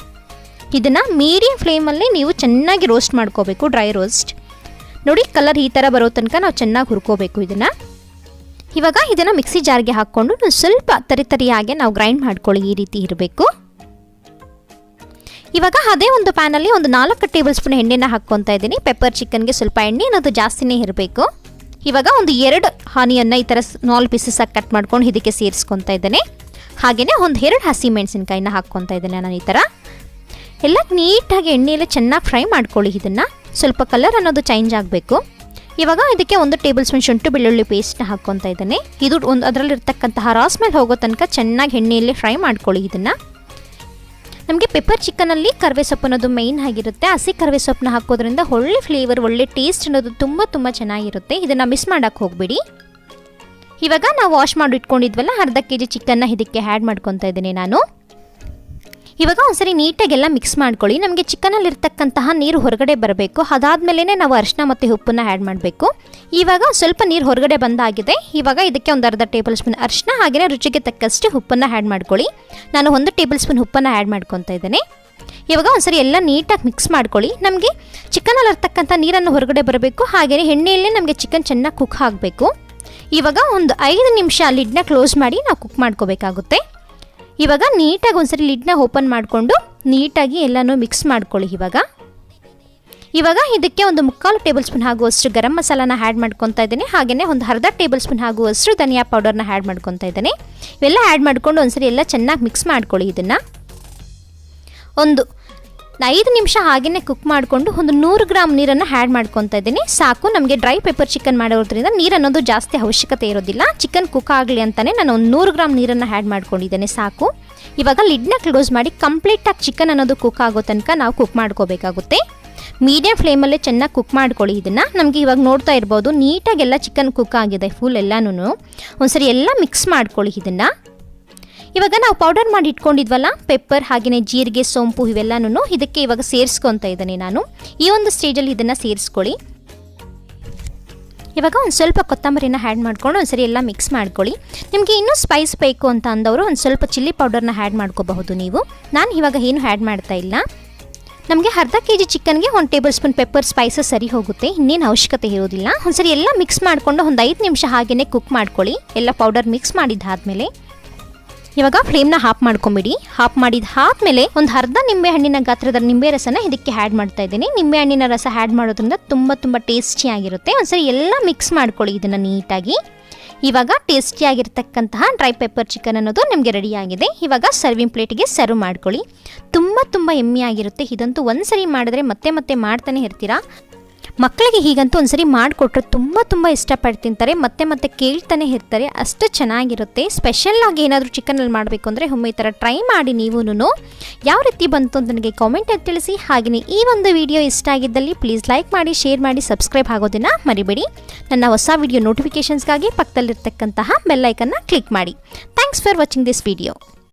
ಇದನ್ನು ಮೀಡಿಯಂ ಫ್ಲೇಮಲ್ಲಿ ನೀವು ಚೆನ್ನಾಗಿ ರೋಸ್ಟ್ ಮಾಡ್ಕೋಬೇಕು ಡ್ರೈ ರೋಸ್ಟ್ ನೋಡಿ ಕಲರ್ ಈ ಥರ ಬರೋ ತನಕ ನಾವು ಚೆನ್ನಾಗಿ ಹುರ್ಕೋಬೇಕು ಇದನ್ನು. ಇವಾಗ ಇದನ್ನು ಮಿಕ್ಸಿ ಜಾರ್ಗೆ ಹಾಕ್ಕೊಂಡು ಸ್ವಲ್ಪ ತರಿ ತರಿಯಾಗೆ ನಾವು ಗ್ರೈಂಡ್ ಮಾಡ್ಕೊಳ್ಳಿ, ಈ ರೀತಿ ಇರಬೇಕು. ಇವಾಗ ಅದೇ ಒಂದು ಪ್ಯಾನಲ್ಲಿ ಒಂದು ನಾಲ್ಕು ಟೇಬಲ್ ಸ್ಪೂನ್ ಎಣ್ಣೆನ ಹಾಕ್ಕೊತಾ ಇದ್ದೀನಿ. ಪೆಪ್ಪರ್ ಚಿಕನ್ಗೆ ಸ್ವಲ್ಪ ಎಣ್ಣೆ ಅನ್ನೋದು ಜಾಸ್ತಿನೇ ಇರಬೇಕು. ಇವಾಗ ಒಂದು ಎರಡು ಹಾನಿಯನ್ನು ಈ ಥರ ಸ್ಮಾಲ್ ಪೀಸಸ್ಸಾಗಿ ಕಟ್ ಮಾಡ್ಕೊಂಡು ಇದಕ್ಕೆ ಸೇರಿಸ್ಕೊತಾ ಇದ್ದೇನೆ. ಹಾಗೆಯೇ ಒಂದು ಎರಡು ಹಸಿ ಮೆಣಸಿನ್ಕಾಯಿನ ಹಾಕ್ಕೊತಾ ಇದ್ದೇನೆ ನಾನು ಈ ಥರ ಎಲ್ಲ ನೀಟಾಗಿ ಎಣ್ಣೆಯಲ್ಲಿ ಚೆನ್ನಾಗಿ ಫ್ರೈ ಮಾಡ್ಕೊಳ್ಳಿ ಇದನ್ನು. ಸ್ವಲ್ಪ ಕಲರ್ ಅನ್ನೋದು ಚೇಂಜ್ ಆಗಬೇಕು. ಇವಾಗ ಇದಕ್ಕೆ ಒಂದು ಟೇಬಲ್ ಸ್ಪೂನ್ ಶುಂಠಿ ಬೆಳ್ಳುಳ್ಳಿ ಪೇಸ್ಟ್ನ ಹಾಕ್ಕೊತಾ ಇದ್ದೇನೆ. ಇದು ಒಂದು ಅದರಲ್ಲಿರ್ತಕ್ಕಂತಹ ರಾಸ್ ಮೇಲೆ ಹೋಗೋ ತನಕ ಚೆನ್ನಾಗಿ ಎಣ್ಣೆಯಲ್ಲಿ ಫ್ರೈ ಮಾಡ್ಕೊಳ್ಳಿ ಇದನ್ನು. ನಮಗೆ ಪೆಪ್ಪರ್ ಚಿಕನಲ್ಲಿ ಕರ್ವೆ ಸೊಪ್ಪು ಅನ್ನೋದು ಮೈನ್ ಆಗಿರುತ್ತೆ. ಹಸಿ ಕರ್ವೆ ಸೊಪ್ಪನ್ನ ಹಾಕೋದ್ರಿಂದ ಒಳ್ಳೆ ಫ್ಲೇವರ್ ಒಳ್ಳೆ ಟೇಸ್ಟ್ ಅನ್ನೋದು ತುಂಬ ತುಂಬ ಚೆನ್ನಾಗಿರುತ್ತೆ. ಇದನ್ನು ಮಿಸ್ ಮಾಡೋಕ್ಕೆ ಹೋಗಬೇಡಿ. ಇವಾಗ ನಾವು ವಾಶ್ ಮಾಡಿ ಇಟ್ಕೊಂಡಿದ್ವಲ್ಲ ಅರ್ಧ ಕೆ ಜಿ ಚಿಕನ್ನ ಇದಕ್ಕೆ ಆ್ಯಡ್ ಮಾಡ್ಕೊತಾ ಇದ್ದೀನಿ ನಾನು. ಇವಾಗ ಒಂದ್ಸರಿ ನೀಟಾಗೆಲ್ಲ ಮಿಕ್ಸ್ ಮಾಡ್ಕೊಳ್ಳಿ. ನಮಗೆ ಚಿಕನಲ್ಲಿರ್ತಕ್ಕಂತಹ ನೀರು ಹೊರಗಡೆ ಬರಬೇಕು. ಅದಾದಮೇಲೆ ನಾವು ಅರಿಶಿನ ಮತ್ತು ಉಪ್ಪನ್ನ ಆ್ಯಡ್ ಮಾಡಬೇಕು. ಇವಾಗ ಸ್ವಲ್ಪ ನೀರು ಹೊರಗಡೆ ಬಂದಾಗಿದೆ. ಇವಾಗ ಇದಕ್ಕೆ ಒಂದು ಅರ್ಧ ಟೇಬಲ್ ಸ್ಪೂನ್ ಅರಿಶಿನ ಹಾಗೆಯೇ ರುಚಿಗೆ ತಕ್ಕಷ್ಟು ಉಪ್ಪನ್ನು ಆ್ಯಡ್ ಮಾಡ್ಕೊಳ್ಳಿ. ನಾನು ಒಂದು ಟೇಬಲ್ ಸ್ಪೂನ್ ಉಪ್ಪನ್ನು ಆ್ಯಡ್ ಮಾಡ್ಕೊತಾ ಇದ್ದೇನೆ. ಇವಾಗ ಒಂದ್ಸರಿ ಎಲ್ಲ ನೀಟಾಗಿ ಮಿಕ್ಸ್ ಮಾಡ್ಕೊಳ್ಳಿ. ನಮಗೆ ಚಿಕನಲ್ಲಿರ್ತಕ್ಕಂಥ ನೀರನ್ನು ಹೊರಗಡೆ ಬರಬೇಕು. ಹಾಗೆಯೇ ಎಣ್ಣೆಯಲ್ಲೇ ನಮಗೆ ಚಿಕನ್ ಚೆನ್ನಾಗಿ ಕುಕ್ ಆಗಬೇಕು. ಇವಾಗ ಒಂದು ಐದು ನಿಮಿಷ ಲಿಡ್ನ ಕ್ಲೋಸ್ ಮಾಡಿ ನಾವು ಕುಕ್ ಮಾಡ್ಕೋಬೇಕಾಗುತ್ತೆ. ಇವಾಗ ನೀಟಾಗಿ ಒಂದ್ಸರಿ ಲಿಡ್ನ ಓಪನ್ ಮಾಡಿಕೊಂಡು ನೀಟಾಗಿ ಎಲ್ಲನೂ ಮಿಕ್ಸ್ ಮಾಡ್ಕೊಳ್ಳಿ ಇವಾಗ. ಇವಾಗ ಇದಕ್ಕೆ ಒಂದು ಮುಕ್ಕಾಲು ಟೇಬಲ್ ಸ್ಪೂನ್ ಆಗುವಷ್ಟು ಗರಂ ಮಸಾಲಾನ ಆ್ಯಡ್ ಮಾಡ್ಕೊತಾ ಇದ್ದೀನಿ. ಹಾಗೆಯೇ ಒಂದು ಅರ್ಧ ಟೇಬಲ್ ಸ್ಪೂನ್ ಆಗುವಷ್ಟು ಧನಿಯಾ ಪೌಡರ್ನ ಆ್ಯಡ್ ಮಾಡ್ಕೊತಾ ಇದ್ದೀನಿ. ಇವೆಲ್ಲ ಆ್ಯಡ್ ಮಾಡಿಕೊಂಡು ಒಂದ್ಸರಿ ಎಲ್ಲ ಚೆನ್ನಾಗಿ ಮಿಕ್ಸ್ ಮಾಡ್ಕೊಳ್ಳಿ ಇದನ್ನು. ಒಂದು ಐದು ನಿಮಿಷ ಹಾಗೆಯೇ ಕುಕ್ ಮಾಡಿಕೊಂಡು ಒಂದು ನೂರು ಗ್ರಾಮ್ ನೀರನ್ನು ಆ್ಯಡ್ ಮಾಡ್ಕೊತಾ ಇದ್ದೀನಿ. ಸಾಕು, ನಮಗೆ ಡ್ರೈ ಪೆಪ್ಪರ್ ಚಿಕನ್ ಮಾಡೋದ್ರಿಂದ ನೀರು ಅನ್ನೋದು ಜಾಸ್ತಿ ಅವಶ್ಯಕತೆ ಇರೋದಿಲ್ಲ. ಚಿಕನ್ ಕುಕ್ ಆಗಲಿ ಅಂತಲೇ ನಾನು ಒಂದು ನೂರು ಗ್ರಾಮ್ ನೀರನ್ನು ಆ್ಯಡ್ ಮಾಡ್ಕೊಂಡಿದ್ದೇನೆ, ಸಾಕು. ಇವಾಗ ಲಿಡ್ನ ಕ್ಲೋಸ್ ಮಾಡಿ ಕಂಪ್ಲೀಟಾಗಿ ಚಿಕನ್ ಅನ್ನೋದು ಕುಕ್ ಆಗೋ ತನಕ ನಾವು ಕುಕ್ ಮಾಡ್ಕೋಬೇಕಾಗುತ್ತೆ. ಮೀಡಿಯಂ ಫ್ಲೇಮಲ್ಲೇ ಚೆನ್ನಾಗಿ ಕುಕ್ ಮಾಡ್ಕೊಳ್ಳಿ ಇದನ್ನು. ನಮಗೆ ಇವಾಗ ನೋಡ್ತಾ ಇರ್ಬೋದು, ನೀಟಾಗಿ ಎಲ್ಲ ಚಿಕನ್ ಕುಕ್ ಆಗಿದೆ ಫುಲ್ ಎಲ್ಲನೂ ಒಂದ್ಸರಿ ಎಲ್ಲ ಮಿಕ್ಸ್ ಮಾಡ್ಕೊಳ್ಳಿ ಇದನ್ನು. ಇವಾಗ ನಾವು ಪೌಡರ್ ಮಾಡಿ ಇಟ್ಕೊಂಡಿದ್ವಲ್ಲ? ಪೆಪ್ಪರ್ ಹಾಗೆಯೇ ಜೀರಿಗೆ, ಸೋಂಪು ಇವೆಲ್ಲನೂ ಇದಕ್ಕೆ ಇವಾಗ ಸೇರಿಸ್ಕೊತಾ ಇದ್ದೇನೆ ನಾನು. ಈ ಒಂದು ಸ್ಟೇಜಲ್ಲಿ ಇದನ್ನು ಸೇರಿಸ್ಕೊಳ್ಳಿ. ಇವಾಗ ಒಂದು ಸ್ವಲ್ಪ ಕೊತ್ತಂಬರಿನ ಆ್ಯಡ್ ಮಾಡ್ಕೊಂಡು ಒಂದ್ಸರಿ ಎಲ್ಲ ಮಿಕ್ಸ್ ಮಾಡ್ಕೊಳ್ಳಿ. ನಿಮಗೆ ಇನ್ನೂ ಸ್ಪೈಸ್ ಬೇಕು ಅಂತ ಅಂದವರು ಒಂದು ಸ್ವಲ್ಪ ಚಿಲ್ಲಿ ಪೌಡರ್ನ ಆ್ಯಡ್ ಮಾಡ್ಕೋಬಹುದು ನೀವು. ನಾನು ಇವಾಗ ಏನು ಆ್ಯಡ್ ಮಾಡ್ತಾ ಇಲ್ಲ. ನಮಗೆ ಅರ್ಧ ಕೆ ಜಿ ಚಿಕನ್ಗೆ ಒಂದು ಟೇಬಲ್ ಸ್ಪೂನ್ ಪೆಪ್ಪರ್ ಸ್ಪೈಸಸ್ ಸರಿ ಹೋಗುತ್ತೆ. ಇನ್ನೇನು ಅವಶ್ಯಕತೆ ಇರೋದಿಲ್ಲ. ಒಂದ್ಸರಿ ಎಲ್ಲ ಮಿಕ್ಸ್ ಮಾಡಿಕೊಂಡು ಒಂದು ಐದು ನಿಮಿಷ ಹಾಗೆಯೇ ಕುಕ್ ಮಾಡ್ಕೊಳ್ಳಿ. ಎಲ್ಲ ಪೌಡರ್ ಮಿಕ್ಸ್ ಮಾಡಿದ್ದಾದಮೇಲೆ. ಇವಾಗ ಫ್ಲೇಮ್ನ ಹಾಫ್ ಮಾಡ್ಕೊಂಬಿಡಿ. ಹಾಫ್ ಮಾಡಿದ ಆದ್ಮೇಲೆ ಒಂದು ಅರ್ಧ ನಿಂಬೆ ಹಣ್ಣಿನ ಗಾತ್ರದ ನಿಂಬೆ ರಸನ ಇದಕ್ಕೆ ಆ್ಯಡ್ ಮಾಡ್ತಾ ಇದ್ದೀನಿ. ನಿಂಬೆ ಹಣ್ಣಿನ ರಸ ಆ್ಯಡ್ ಮಾಡೋದ್ರಿಂದ ತುಂಬ ತುಂಬ ಟೇಸ್ಟಿಯಾಗಿರುತ್ತೆ ಒಂದ್ಸರಿ ಎಲ್ಲ ಮಿಕ್ಸ್ ಮಾಡ್ಕೊಳ್ಳಿ ಇದನ್ನು ನೀಟಾಗಿ. ಇವಾಗ ಟೇಸ್ಟಿಯಾಗಿರ್ತಕ್ಕಂತಹ ಡ್ರೈ ಪೆಪ್ಪರ್ ಚಿಕನ್ ಅನ್ನೋದು ನಿಮಗೆ ರೆಡಿಯಾಗಿದೆ ಇವಾಗ ಸರ್ವಿಂಗ್ ಪ್ಲೇಟಿಗೆ ಸರ್ವ್ ಮಾಡ್ಕೊಳ್ಳಿ. ತುಂಬ ತುಂಬ ಆಗಿರುತ್ತೆ. ಇದಂತೂ ಒಂದ್ಸರಿ ಮಾಡಿದ್ರೆ ಮತ್ತೆ ಮತ್ತೆ ಮಾಡ್ತಾನೆ ಇರ್ತೀರಾ. ಮಕ್ಕಳಿಗೆ ಹೀಗಂತೂ ಒಂದ್ಸರಿ ಮಾಡಿಕೊಟ್ರೆ ತುಂಬ ತುಂಬ ಇಷ್ಟಪಟ್ಟು ತಿಂತಾರೆ ಮತ್ತೆ ಮತ್ತೆ ಕೇಳ್ತಾನೆ ಇರ್ತಾರೆ. ಅಷ್ಟು ಚೆನ್ನಾಗಿರುತ್ತೆ. ಸ್ಪೆಷಲ್ ಆಗಿ ಏನಾದರೂ ಚಿಕನಲ್ಲಿ ಮಾಡಬೇಕು ಅಂದರೆ ಒಮ್ಮೆ ಈ ಥರ ಟ್ರೈ ಮಾಡಿ ನೀವೂ ಯಾವ ರೀತಿ ಬಂತು ಅಂತ ನನಗೆ ಕಾಮೆಂಟಲ್ಲಿ ತಿಳಿಸಿ. ಹಾಗೆಯೇ ಈ ಒಂದು ವಿಡಿಯೋ ಇಷ್ಟ ಆಗಿದ್ದಲ್ಲಿ ಪ್ಲೀಸ್ ಲೈಕ್ ಮಾಡಿ ಶೇರ್ ಮಾಡಿ ಸಬ್ಸ್ಕ್ರೈಬ್ ಆಗೋದನ್ನು ಮರಿಬೇಡಿ. ನನ್ನ ಹೊಸ ವಿಡಿಯೋ ನೋಟಿಫಿಕೇಷನ್ಸ್ಗಾಗಿ ಪಕ್ಕದಲ್ಲಿರ್ತಕ್ಕಂತಹ ಬೆಲ್ಲೈಕನ್ನ ಕ್ಲಿಕ್ ಮಾಡಿ. Thanks for watching this video